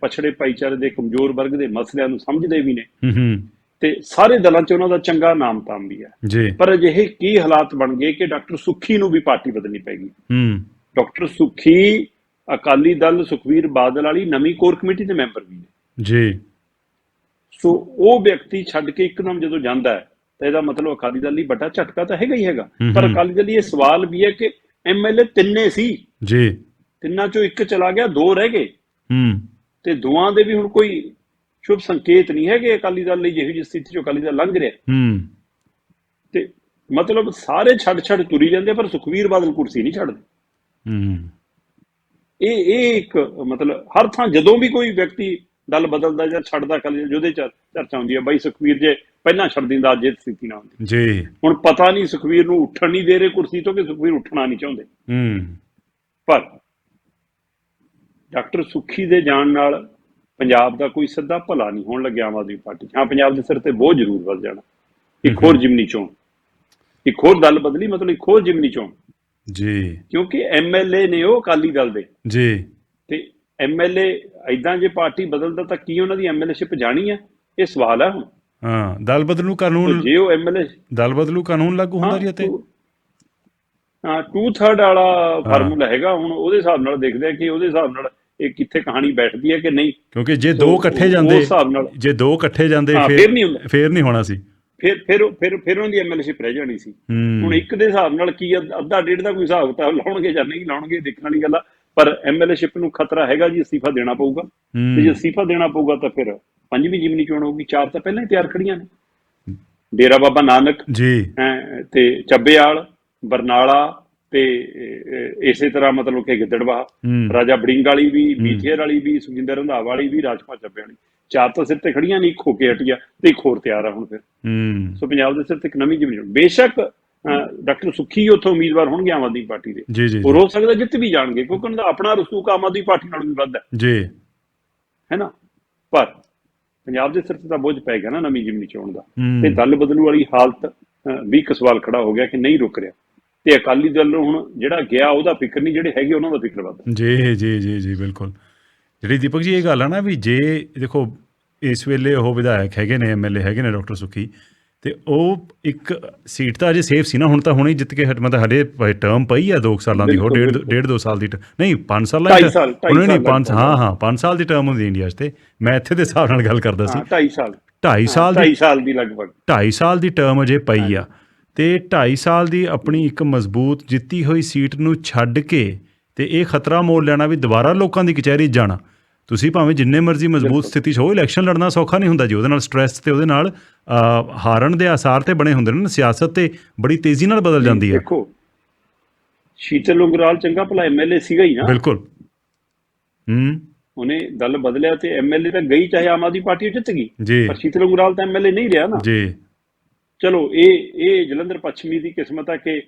ਪਛੜੇ ਭਾਈਚਾਰੇ ਦੇ ਕਮਜ਼ੋਰ ਵਰਗ ਦੇ ਮਸਲਿਆਂ ਨੂੰ ਸਮਝਦੇ ਵੀ ਨੇ। ਹੂੰ ਹੂੰ। ਤੇ ਸਾਰੇ ਦਲਾਂ 'ਚ ਉਹਨਾਂ ਦਾ ਚੰਗਾ ਨਾਮ ਤਾਮ ਵੀ ਹੈ। ਪਰ ਅਜਿਹੇ ਕੀ ਹਾਲਾਤ ਬਣ ਗਏ ਕਿ ਡਾਕਟਰ ਸੁੱਖੀ ਨੂੰ ਵੀ ਪਾਰਟੀ ਬਦਲਣੀ ਪੈਗੀ ਹੂੰ। ਡਾਕਟਰ ਸੁੱਖੀ ਅਕਾਲੀ ਦਲ ਸੁਖਵੀਰ ਬਾਦਲ ਵਾਲੀ ਨਵੀਂ ਕੋਰ ਕਮੇਟੀ ਦੇ ਮੈਂਬਰ ਵੀ ਨੇ। ਜੀ। ਸੋ ਉਹ ਵਿਅਕਤੀ ਛੱਡ ਕੇ ਇੱਕਦਮ ਜਦੋਂ ਜਾਂਦਾ ਹੈ ਤਾਂ ਇਹਦਾ ਮਤਲਬ ਅਕਾਲੀ ਦਲ ਲਈ ਵੱਡਾ ਝਟਕਾ ਤਾਂ ਹੈਗਾ ਹੀ ਹੈਗਾ। ਪਰ। ਅਕਾਲੀ ਦਲ ਲਈ ਇਹ ਸਵਾਲ ਵੀ ਹੈ ਕਿ ਐਮਐਲਏ ਤਿੰਨੇ ਸੀ। ਜੀ। ਤਿੰਨਾਂ ਚੋਂ ਇੱਕ ਚਲਾ ਗਿਆ ਦੋ ਰਹਿ ਗਏ। ਹੂੰ। ਤੇ ਦੋਵਾਂ ਦੇ ਵੀ ਹੁਣ ਕੋਈ ਸ਼ੁਭ ਸੰਕੇਤ ਨਹੀਂ ਹੈ ਕਿ ਅਕਾਲੀ ਦਲ ਲਈ ਜਿਹੋ ਜਿਹੀ ਸਥਿਤੀ ਚੋਂ ਅਕਾਲੀ ਦਲ ਲੰਘ ਰਿਹਾ। ਹੂੰ। ਤੇ ਮਤਲਬ ਸਾਰੇ ਛੱਡ ਛੱਡ ਤੁਰੀ ਜਾਂਦੇ ਪਰ ਸੁਖਵੀਰ ਬਾਦਲ ਕੁਰਸੀ ਨਹੀਂ ਛੱਡਦੇ। ਹੂੰ। ਇਹ ਇਹ ਇੱਕ ਮਤਲਬ ਹਰ ਥਾਂ ਜਦੋਂ ਵੀ ਕੋਈ ਵਿਅਕਤੀ ਦਲ ਬਦਲਦਾ ਜਾਂ ਛੱਡਦਾ ਦਲ ਜਿਹਦੇ ਚ ਚਰਚਾ ਹੁੰਦੀ ਹੈ ਬਾਈ ਸੁਖਵੀਰ ਜੇ ਪਹਿਲਾਂ ਛੱਡ ਦਿੰਦਾ ਅੱਜ ਇਹ ਸਥਿਤੀ ਨਾ ਹੁੰਦੀ ਜੀ। ਹੁਣ ਪਤਾ ਨਹੀਂ ਸੁਖਵੀਰ ਨੂੰ ਉੱਠਣ ਨਹੀਂ ਦੇ ਰਹੇ ਕੁਰਸੀ ਤੋਂ ਕਿ ਸੁਖਵੀਰ ਉੱਠਣਾ ਨਹੀਂ ਚਾਹੁੰਦੇ। ਹੂੰ। ਪਰ ਡਾਕਟਰ ਸੁਖੀ ਦੇ ਜਾਣ ਨਾਲ ਪੰਜਾਬ ਦਾ ਕੋਈ ਸਿੱਧਾ ਭਲਾ ਨਹੀਂ ਹੋਣ ਲੱਗਿਆ ਆਮ ਆਦਮੀ ਪਾਰਟੀ। ਹਾਂ ਪੰਜਾਬ ਦੇ ਸਿਰ ਤੇ ਬਹੁਤ ਜ਼ਰੂਰ ਵੱਧ ਜਾਣਾ। ਇੱਕ ਹੋਰ ਜਿਮਨੀ ਚੋਣ ਇੱਕ ਹੋਰ ਦਲ ਬਦਲੀ ਮਤਲਬ ਇੱਕ ਹੋਰ ਜਿਮਨੀ ਚੋਣ ਜੀ। ਕਿਉਂਕਿ ਐਮਐਲਏ ਨੇ ਉਹ ਅਕਾਲੀ ਦਲ ਦੇ। ਜੀ। ਤੇ ਐਮਐਲਏ ਐਦਾਂ ਜੇ ਪਾਰਟੀ ਬਦਲਦਾ ਤਾਂ ਕੀ ਉਹਨਾਂ ਦੀ ਐਮਐਲਏਸ਼ਿਪ ਜਾਣੀ ਹੈ ਇਹ ਸਵਾਲ ਹੈ ਹੁਣ। ਹਾਂ ਦਲ ਬਦਲੂ ਤੇ ਕਾਨੂੰਨ ਜੇ ਉਹ ਐਮਐਲਏ ਦਲ ਬਦਲੂ ਕਾਨੂੰਨ ਲਾਗੂ ਹੁੰਦਾ ਜੀ ਇੱਥੇ? ਹਾਂ 2/3 ਵਾਲਾ ਫਾਰਮੂਲਾ ਹੈਗਾ। ਹੁਣ ਉਹਦੇ ਹਿਸਾਬ ਨਾਲ ਦੇਖਦੇ ਆ ਕਿ ਉਹਦੇ ਹਿਸਾਬ ਨਾਲ ਇਹ ਕਿੱਥੇ ਕਹਾਣੀ ਬੈਠਦੀ ਹੈ ਕਿ ਨਹੀਂ? ਕਿਉਂਕਿ ਜੇ ਦੋ ਇਕੱਠੇ ਜਾਂਦੇ ਜੇ ਦੋ ਇਕੱਠੇ ਜਾਂਦੇ ਫਿਰ ਫਿਰ ਨਹੀਂ ਹੋਣਾ ਸੀ। ਫਿਰ ਫਿਰ ਫਿਰ ਫਿਰ ਉਹਨਾਂ ਦੀ ਐਮਐਲਏਸ਼ਿਪ ਰਹਿ ਜਾਣੀ ਸੀ। ਹੁਣ ਇੱਕ ਦੇ ਹਿਸਾਬ ਨਾਲ ਕੀ ਅੱਧਾ ਡੇਢ ਦਾ ਕੋਈ ਹਿਸਾਬ ਤਾਂ ਲਾਉਣਗੇ ਜਾਂ ਨਹੀਂ ਲਾਉਣਗੇ ਦੇਖਣ ਵਾਲੀ ਗੱਲ ਆ। ਪਰ ਐਮਐਲਏਸ਼ਿਪ ਨੂੰ ਖਤਰਾ ਹੈਗਾ ਜੀ ਅਸਤੀਫਾ ਦੇਣਾ ਪਊਗਾ। ਤੇ ਜੇ ਅਸਤੀਫਾ ਦੇਣਾ ਪਊਗਾ ਤਾਂ ਫਿਰ ਪੰਜਵੀਂ ਜਿਮਨੀ ਚੋਣ ਹੋਊਗੀ? ਚਾਰ ਤਾਂ ਪਹਿਲਾਂ ਹੀ ਤਿਆਰ ਖੜੀਆਂ ਨੇ। ਡੇਰਾ ਬਾਬਾ ਨਾਨਕ ਜੀ। ਤੇ ਚੱਬੇਆਲ ਬਰਨਾਲਾ ਤੇ ਇਸੇ ਤਰ੍ਹਾਂ ਮਤਲਬ ਕਿ ਗਿੱਦੜਵਾ ਰਾਜਾ ਬੜਿੰਗ ਵਾਲੀ ਵੀ ਮੀਥੇਰ ਵਾਲੀ ਵੀ ਸੁਖਿੰਦਰ ਰੰਧਾਵਾ ਵਾਲੀ ਵੀ ਰਾਜਪਾਲ ਚੱਬੇ ਵਾਲੀ। ਚਾਰ ਤਾਂ ਸਿਰ ਤੇ ਖੜੀਆਂ ਨਹੀਂ ਇੱਕ ਹੋ ਕੇ ਹਟੀਆ ਤੇ ਇੱਕ ਹੋਰ ਤਿਆਰ ਆ ਹੁਣ ਫਿਰ। ਹੂੰ। ਸੋ ਪੰਜਾਬ ਦੇ ਸਿਰ ਤੇ ਇੱਕ ਨਵੀਂ ਜਿਮਨੀ ਬੇਸ਼ੱਕ ਡਾਕਟਰ ਸੁੱਖੀ ਉੱਥੋਂ ਉਮੀਦਵਾਰ ਹੋਣਗੇ ਆਮ ਆਦਮੀ ਪਾਰਟੀ ਦੇ। ਉਹ ਹੋ ਸਕਦਾ ਜਿੱਤ ਵੀ ਜਾਣਗੇ ਕਿਉਂਕਿ ਉਹਨਾਂ ਦਾ ਆਪਣਾ ਰਸੂਖ ਆਮ ਆਦਮੀ ਪਾਰਟੀ ਨਾਲੋਂ ਵੀ ਵੱਧ ਹੈ। ਜੀ। ਹੈ ਨਾ? ਪਰ ਪੰਜਾਬ ਦੇ ਸਿਰ ਤੇ ਤਾਂ ਬੋਝ ਪੈ ਗਿਆ ਨਾ ਨਵੀਂ ਜਿਮਨੀ ਚੋਣ ਦਾ। ਤੇ ਦਲ ਬਦਲੂ ਵਾਲੀ ਹਾਲਤ ਵੀ ਇੱਕ ਸਵਾਲ ਖੜਾ ਹੋ ਗਿਆ ਕਿ ਨਹੀਂ ਰੁਕ ਰਿਹਾ। ਤੇ ਅਕਾਲੀ ਦਲ ਹੁਣ ਜਿਹੜਾ ਗਿਆ ਉਹਦਾ ਫਿਕਰ ਨਹੀਂ ਜਿਹੜੇ ਹੈਗੇ ਉਹਨਾਂ ਦਾ ਫਿਕਰ ਵੱਧ। ਜੀ ਜੀ ਜੀ ਜੀ ਬਿਲਕੁਲ। ਜਿਹੜੀ ਦੀਪਕ ਜੀ ਇਹ ਗੱਲ ਆ ਨਾ ਵੀ ਜੇ ਦੇਖੋ ਇਸ ਵੇਲੇ ਉਹ ਵਿਧਾਇਕ ਹੈਗੇ ਨੇ ਐਮਐਲਏ ਹੈਗੇ ਨੇ ਡਾਕਟਰ ਸੁਖੀ ਤੇ ਉਹ ਇੱਕ ਸੀਟ ਤਾਂ ਅਜੇ ਸੇਫ ਸੀ ਨਾ ਹੁਣ ਤਾਂ ਹੁਣੇ ਜਿੱਤ ਕੇ ਹਟ ਮਤਲਬ ਹਲੇ ਟਰਮ ਪਈ ਆ 2 ਸਾਲਾਂ ਦੀ ਹੋ ਡੇਢ। ਡੇਢ 2 ਸਾਲ ਦੀ ਨਹੀਂ 5 ਸਾਲਾਂ ਉਹਨੇ ਨਹੀਂ ਸਾਲ 5 ਲੱਗਦਾ। ਹਾਂ ਹਾਂ 5 ਸਾਲ ਦੀ ਟਰਮ ਹੁੰਦੀ ਇੰਡੀਆ 'ਚ ਤੇ ਮੈਂ ਇੱਥੇ ਦੇ ਹਿਸਾਬ ਨਾਲ ਗੱਲ ਕਰਦਾ ਸੀ। ਹਾਂ 2.5 ਸਾਲ। 2.5 ਸਾਲ ਦੀ 2.5 ਸਾਲ ਦੀ ਲਗਭਗ। 2.5 ਸਾਲ ਦੀ ਟਰਮ ਅਜੇ ਪਈ ਆ। ਤੇ 2.5 ਸਾਲ ਦੀ ਆਪਣੀ ਇੱਕ ਮਜ਼ਬੂਤ ਜਿੱਤੀ ਹੋਈ ਸੀਟ ਨੂੰ ਛੱਡ ਕੇ ਤੇ ਇਹ ਖਤਰਾ ਮੋਲ ਲੈਣਾ ਵੀ ਦੁਬਾਰਾ ਲੋਕਾਂ ਦੀ ਕਚਹਿਰੀ ਜਾਣਾ। ਤੁਸੀਂ ਭਾਵੇਂ ਜਿੰਨੇ ਮਰਜ਼ੀ ਮਜ਼ਬੂਤ ਸਥਿਤੀ 'ਚ ਹੋ ਇਲੈਕਸ਼ਨ ਲੜਨਾ ਸੌਖਾ ਨਹੀਂ ਹੁੰਦਾ ਜੀ। ਉਹਦੇ ਨਾਲ ਸਟ੍ਰੈਸ ਤੇ ਉਹਦੇ ਨਾਲ ਹਾਰਨ ਦੇ ਆਸਾਰ ਤੇ ਬਣੇ ਹੁੰਦੇ ਨੇ ਨਾ ਸਿਆਸਤ ਤੇ ਬੜੀ ਤੇਜ਼ੀ ਨਾਲ ਬਦਲ ਜਾਂਦੀ ਹੈ। ਦੇਖੋ ਸ਼ੀਤਲ ਉਂਗਰਾਲ ਚੰਗਾ ਭਲਾ ਐਮਐਲਏ ਸੀਗਾ ਹੀ ਨਾ। ਬਿਲਕੁਲ। ਹੂੰ। ਉਹਨੇ ਦਲ ਬਦਲਿਆ ਤੇ ਐਮਐਲਏ ਤਾਂ ਗਈ ਚਾਹੇ ਆਮ ਆਦਮੀ ਪਾਰਟੀ ਜਿੱਤ ਗਈ। ਜੀ। ਪਰ ਸ਼ੀਤਲ ਉਂਗਰਾਲ ਤਾਂ ਐਮਐਲਏ ਨਹੀਂ ਰਿਹਾ ਨਾ। ਜੀ। ਚਲੋ ਇਹ ਇਹ ਜਲੰਧਰ ਪੱਛਮੀ ਦੀ ਕਿਸਮਤ ਹੈ ਕਿ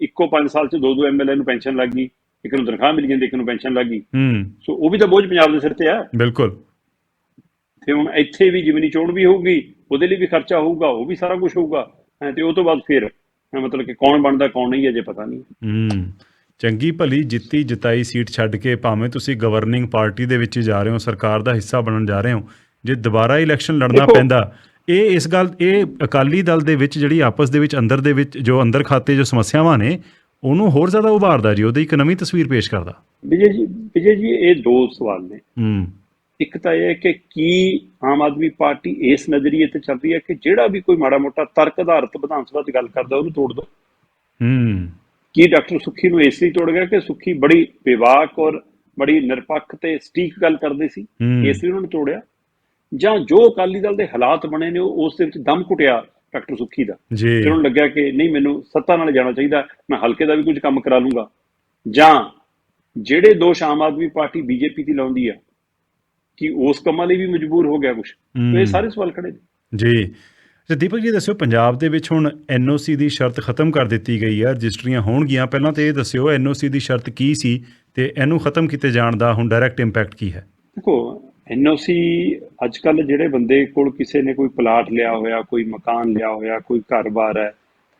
ਇੱਕੋ 5 ਸਾਲ ਚ ਦੋ ਦੋ ਐਮਐਲਏ ਨੂੰ ਪੈਨਸ਼ਨ ਲੱਗ ਗਈ ਇੱਕ ਨੂੰ ਤਨਖਾਹ ਮਿਲ ਜਾਂਦੀ ਇੱਕ ਨੂੰ ਪੈਨਸ਼ਨ ਲੱਗ ਗਈ। ਹੂੰ। ਸੋ ਉਹ ਵੀ ਤਾਂ ਬੋਝ ਪੰਜਾਬ ਦੇ ਸਿਰ ਤੇ ਆ। ਬਿਲਕੁਲ। ਤੇ ਹੁਣ ਇੱਥੇ ਵੀ ਜਿਮਨੀ ਚੋਣ ਵੀ ਹੋਊਗੀ ਉਹਦੇ ਲਈ ਵੀ ਖਰਚਾ ਹੋਊਗਾ ਉਹ ਵੀ ਸਾਰਾ ਕੁਝ ਹੋਊਗਾ ਤੇ ਉਹ ਤੋਂ ਬਾਅਦ ਫਿਰ ਮਤਲਬ ਕਿ ਕੌਣ ਬਣਦਾ ਕੌਣ ਨਹੀਂ ਅਜੇ ਪਤਾ ਨਹੀਂ। ਹੂੰ। ਚੰਗੀ ਭਲੀ ਜਿੱਤੀ ਜਿਤਾਈ ਸੀਟ ਛੱਡ ਕੇ ਭਾਵੇਂ ਤੁਸੀਂ ਗਵਰਨਿੰਗ ਪਾਰਟੀ ਦੇ ਵਿੱਚ ਜਾ ਰਹੇ ਹੋ ਸਰਕਾਰ ਦਾ ਹਿੱਸਾ ਬਣਨ ਜਾ ਰਹੇ ਹੋ ਜੇ ਦੁਬਾਰਾ ਇਲੈਕਸ਼ਨ ਲੜਨਾ ਪੈਂਦਾ ਇਹ ਇਸ ਗੱਲ ਇਹ ਅਕਾਲੀ ਦਲ ਦੇ ਵਿੱਚ ਜਿਹੜੀ ਆਪਸ ਦੇ ਵਿੱਚ ਅੰਦਰ ਦੇ ਵਿੱਚ ਜੋ ਅੰਦਰ ਖਾਤੇ ਜੋ ਸਮੱਸਿਆਵਾਂ ਨੇ ਉਹਨੂੰ ਹੋਰ ਜ਼ਿਆਦਾ ਉਭਾਰਦਾ ਜੀ ਉਹਦੀ ਇੱਕ ਨਵੀਂ ਤਸਵੀਰ ਪੇਸ਼ ਕਰਦਾ। ਵਿਜੇ ਜੀ ਵਿਜੇ ਜੀ ਇਹ ਦੋ ਸਵਾਲ ਨੇ। ਹੂੰ। ਇੱਕ ਤਾਂ ਇਹ ਹੈ ਕਿ ਕੀ ਆਮ ਆਦਮੀ ਪਾਰਟੀ ਇਸ ਨਜ਼ਰੀਏ ਤੇ ਚੱਲ ਰਹੀ ਹੈ ਕਿ ਜਿਹੜਾ ਵੀ ਕੋਈ ਮਾੜਾ ਮੋਟਾ ਤਰਕ ਆਧਾਰਿਤ ਵਿਧਾਨ ਸਭਾ 'ਚ ਗੱਲ ਕਰਦਾ ਉਹਨੂੰ ਤੋੜ ਦੋ? ਹੂੰ। ਕੀ ਡਾਕਟਰ ਸੁੱਖੀ ਨੂੰ ਇਸ ਲਈ ਤੋੜ ਗਿਆ ਕਿ ਸੁੱਖੀ ਬੜੀ ਵਿਵਾਕ ਔਰ ਬੜੀ ਨਿਰਪੱਖ ਤੇ ਸਟੀਕ ਗੱਲ ਕਰਦੇ ਸੀ। ਇਸ ਲਈ ਉਹਨਾਂ ਨੂੰ ਤੋੜਿਆ? ਜਾਂ ਜੋ ਅਕਾਲੀ ਦਲ ਦੇ ਹਾਲਾਤ ਬਣੇ ਨੇ ਉਹ ਉਸ ਦੇ ਵਿੱਚ ਦਮ ਘੁੱਟਿਆ ਡਾਕਟਰ ਸੁੱਖੀ ਦਾ। ਜੀ। ਫਿਰ ਉਹਨੂੰ ਲੱਗਿਆ ਕਿ ਨਹੀਂ ਮੈਨੂੰ ਸੱਤਾ ਨਾਲ ਜਾਣਾ ਚਾਹੀਦਾ ਮੈਂ ਹਲਕੇ ਦਾ ਵੀ ਕੁਝ ਕੰਮ ਕਰਾ ਲੂੰਗਾ। ਜਾਂ ਜਿਹੜੇ ਦੋਸ਼ ਆਮ ਆਦਮੀ ਪਾਰਟੀ ਬੀਜੇਪੀ ਦੀ ਲਾਉਂਦੀ ਆ ਕਿ ਉਸ ਕੰਮਾਂ ਲਈ ਵੀ ਮਜਬੂਰ ਹੋ ਗਿਆ ਕੁਝ। ਇਹ ਸਾਰੇ ਸਵਾਲ ਖੜੇ ਨੇ। ਜੀ। ਤੇ ਦੀਪਕ ਜੀ ਦੱਸਿਓ ਪੰਜਾਬ ਦੇ ਵਿੱਚ ਹੁਣ ਐਨਓਸੀ ਦੀ ਸ਼ਰਤ ਖਤਮ ਕਰ ਦਿੱਤੀ ਗਈ ਹੈ ਰਜਿਸਟਰੀਆਂ ਹੋਣਗੀਆਂ ਪਹਿਲਾਂ ਤੇ ਇਹ ਦੱਸਿਓ ਐਨਓਸੀ ਦੀ ਸ਼ਰਤ ਕੀ ਸੀ ਤੇ ਇਹਨੂੰ ਖਤਮ ਕੀਤੇ ਜਾਣ ਦਾ ਹੁਣ ਡਾਇਰੈਕਟ ਇੰਪੈਕਟ ਕੀ ਹੈ? ਦੇਖੋ ਐਨਓਸੀ ਅੱਜ ਕੱਲ ਜਿਹੜੇ ਬੰਦੇ ਕੋਲ ਕਿਸੇ ਨੇ ਕੋਈ ਪਲਾਟ ਲਿਆ ਹੋਇਆ ਕੋਈ ਮਕਾਨ ਲਿਆ ਹੋਇਆ ਕੋਈ ਘਰ-ਬਾਰ ਹੈ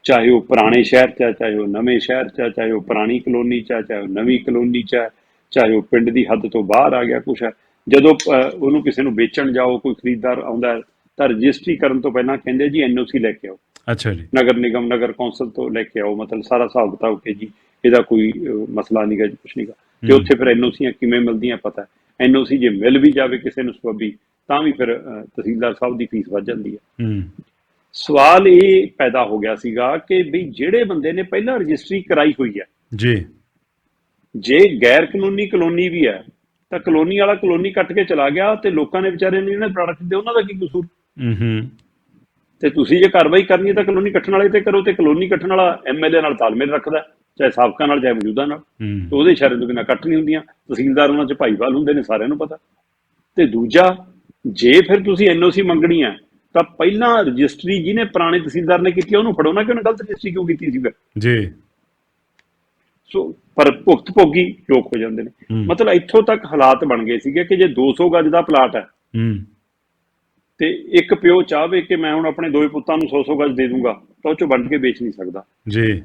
ਚਾਹੇ ਉਹ ਪੁਰਾਣੇ ਸ਼ਹਿਰ 'ਚ ਹੈ ਚਾਹੇ ਉਹ ਨਵੇਂ ਸ਼ਹਿਰ 'ਚ ਹੈ ਚਾਹੇ ਉਹ ਪੁਰਾਣੀ ਕਲੋਨੀ 'ਚ ਹੈ ਚਾਹੇ ਉਹ ਨਵੀਂ ਕਲੋਨੀ 'ਚ ਹੈ ਚਾਹੇ ਉਹ ਪਿੰਡ ਦੀ ਹੱਦ ਤੋਂ ਬਾਹਰ ਆ ਗਿਆ ਕੁਛ ਹੈ ਜਦੋਂ ਉਹਨੂੰ ਕਿਸੇ ਨੂੰ ਵੇਚਣ ਜਾਓ ਕੋਈ ਖਰੀਦਦਾਰ ਆਉਂਦਾ ਹੈ, ਤਾਂ ਰਜਿਸਟਰੀ ਕਰਨ ਤੋਂ ਪਹਿਲਾਂ ਕਹਿੰਦੇ ਜੀ ਐਨਓਸੀ ਲੈ ਕੇ ਆਓ। ਅੱਛਾ ਜੀ। ਨਗਰ ਨਿਗਮ ਨਗਰ ਕੌਂਸਲ ਤੋਂ ਲੈ ਕੇ ਆਓ ਮਤਲਬ ਸਾਰਾ ਹਿਸਾਬ ਕਿਤਾਬ ਕਿ ਜੀ ਇਹਦਾ ਕੋਈ ਮਸਲਾ ਨਹੀਂਗਾ ਜੀ ਕੁਛ ਨਹੀਂਗਾ ਤੇ ਹੂੰ। ਉੱਥੇ ਫਿਰ ਐਨਓਸੀਆਂ ਕਿਵੇਂ ਮਿਲਦੀਆਂ ਪਤਾ ਐਨਓਸੀ ਜੇ ਮਿਲ ਵੀ ਜਾਵੇ ਕਿਸੇ ਨੂੰ ਸਬੱਬੀ ਤਾਂ ਵੀ ਫਿਰ ਤਹਿਸੀਲਦਾਰ ਸਾਹਿਬ ਦੀ ਫੀਸ ਵੱਧ ਜਾਂਦੀ ਹੈ। ਹੂੰ। ਸਵਾਲ ਇਹ ਪੈਦਾ ਹੋ ਗਿਆ ਸੀਗਾ ਕਿ ਵੀ ਜਿਹੜੇ ਬੰਦੇ ਨੇ ਪਹਿਲਾਂ ਰਜਿਸਟਰੀ ਕਰਾਈ ਹੋਈ ਹੈ ਜੀ। ਜੇ ਗੈਰ ਕਾਨੂੰਨੀ ਕਲੋਨੀ ਵੀ ਹੈ ਤਾਂ ਕਲੋਨੀ ਵਾਲਾ ਕਲੋਨੀ ਕੱਟ ਕੇ ਚਲਾ ਗਿਆ ਤੇ ਲੋਕਾਂ ਨੇ ਵਿਚਾਰੇ ਨੇ ਜਿਹੜੇ ਪ੍ਰੋਡਕਟ ਦੇ ਉਹਨਾਂ ਦਾ ਕੀ ਕਸੂਰ? ਹੂੰ ਹੂੰ। ਤੇ ਤੁਸੀਂ ਜੇ ਕਾਰਵਾਈ ਕਰਨੀ ਹੈ ਤਾਂ ਕਲੋਨੀ ਕੱਟਣ ਵਾਲੇ ਤੇ ਕਰੋ ਤੇ ਕਲੋਨੀ ਕੱਟਣ ਵਾਲਾ ਐਮਐਲਏ ਨਾਲ ਤਾਲਮੇਲ ਰੱਖਦਾ। ਚਾਹੇ ਸਾਬਕਾ ਨਾਲ ਚਾਹੇ ਮੌਜੂਦਾ ਨਾਲ। ਤੇ ਉਹਦੇ ਇਸ਼ਾਰੇ ਤੋਂ ਬਿਨਾਂ ਕੱਟ ਨਹੀਂ ਹੁੰਦੀਆਂ। ਤਹਿਸੀਲਦਾਰ ਉਹਨਾਂ 'ਚ ਭਾਈਵਾਲ ਹੁੰਦੇ ਨੇ ਸਾਰਿਆਂ ਨੂੰ ਪਤਾ। ਤੇ ਦੂਜਾ ਜੇ ਫਿਰ ਤੁਸੀਂ ਐਨਓਸੀ ਮੰਗਣੀ ਹੈ ਤਾਂ ਪਹਿਲਾਂ ਰਜਿਸਟਰੀ ਜਿਹਨੇ ਪੁਰਾਣੇ ਤਹਿਸੀਲਦਾਰ ਨੇ ਕੀਤੀ ਉਹਨੂੰ ਫੜੋ ਨਾ ਕਿ ਉਹਨੇ ਗਲਤ ਰਜਿਸਟਰੀ ਕਿਉਂ ਕੀਤੀ ਸੀ ਜੀ। ਸੋ ਪਰ ਭੁਗਤ ਭੋਗੀ ਲੋਕ ਹੋ ਜਾਂਦੇ ਨੇ। ਮਤਲਬ ਇੱਥੋਂ ਤੱਕ ਹਾਲਾਤ ਬਣ ਗਏ ਸੀਗੇ ਕਿ ਜੇ 200 ਗਜ ਦਾ ਪਲਾਟ ਹੈ। ਹੂੰ। ਤੇ ਇੱਕ ਪਿਓ ਚਾਹਵੇ ਕਿ ਮੈਂ ਹੁਣ ਆਪਣੇ ਦੋਵੇਂ ਪੁੱਤਾਂ ਨੂੰ 100-100 ਗਜ ਦੇ ਦੂੰਗਾ ਤਾਂ ਉਹ ਚੋਂ ਵੰਡ ਕੇ ਵੇਚ ਨਹੀਂ ਸਕਦਾ। ਜੀ।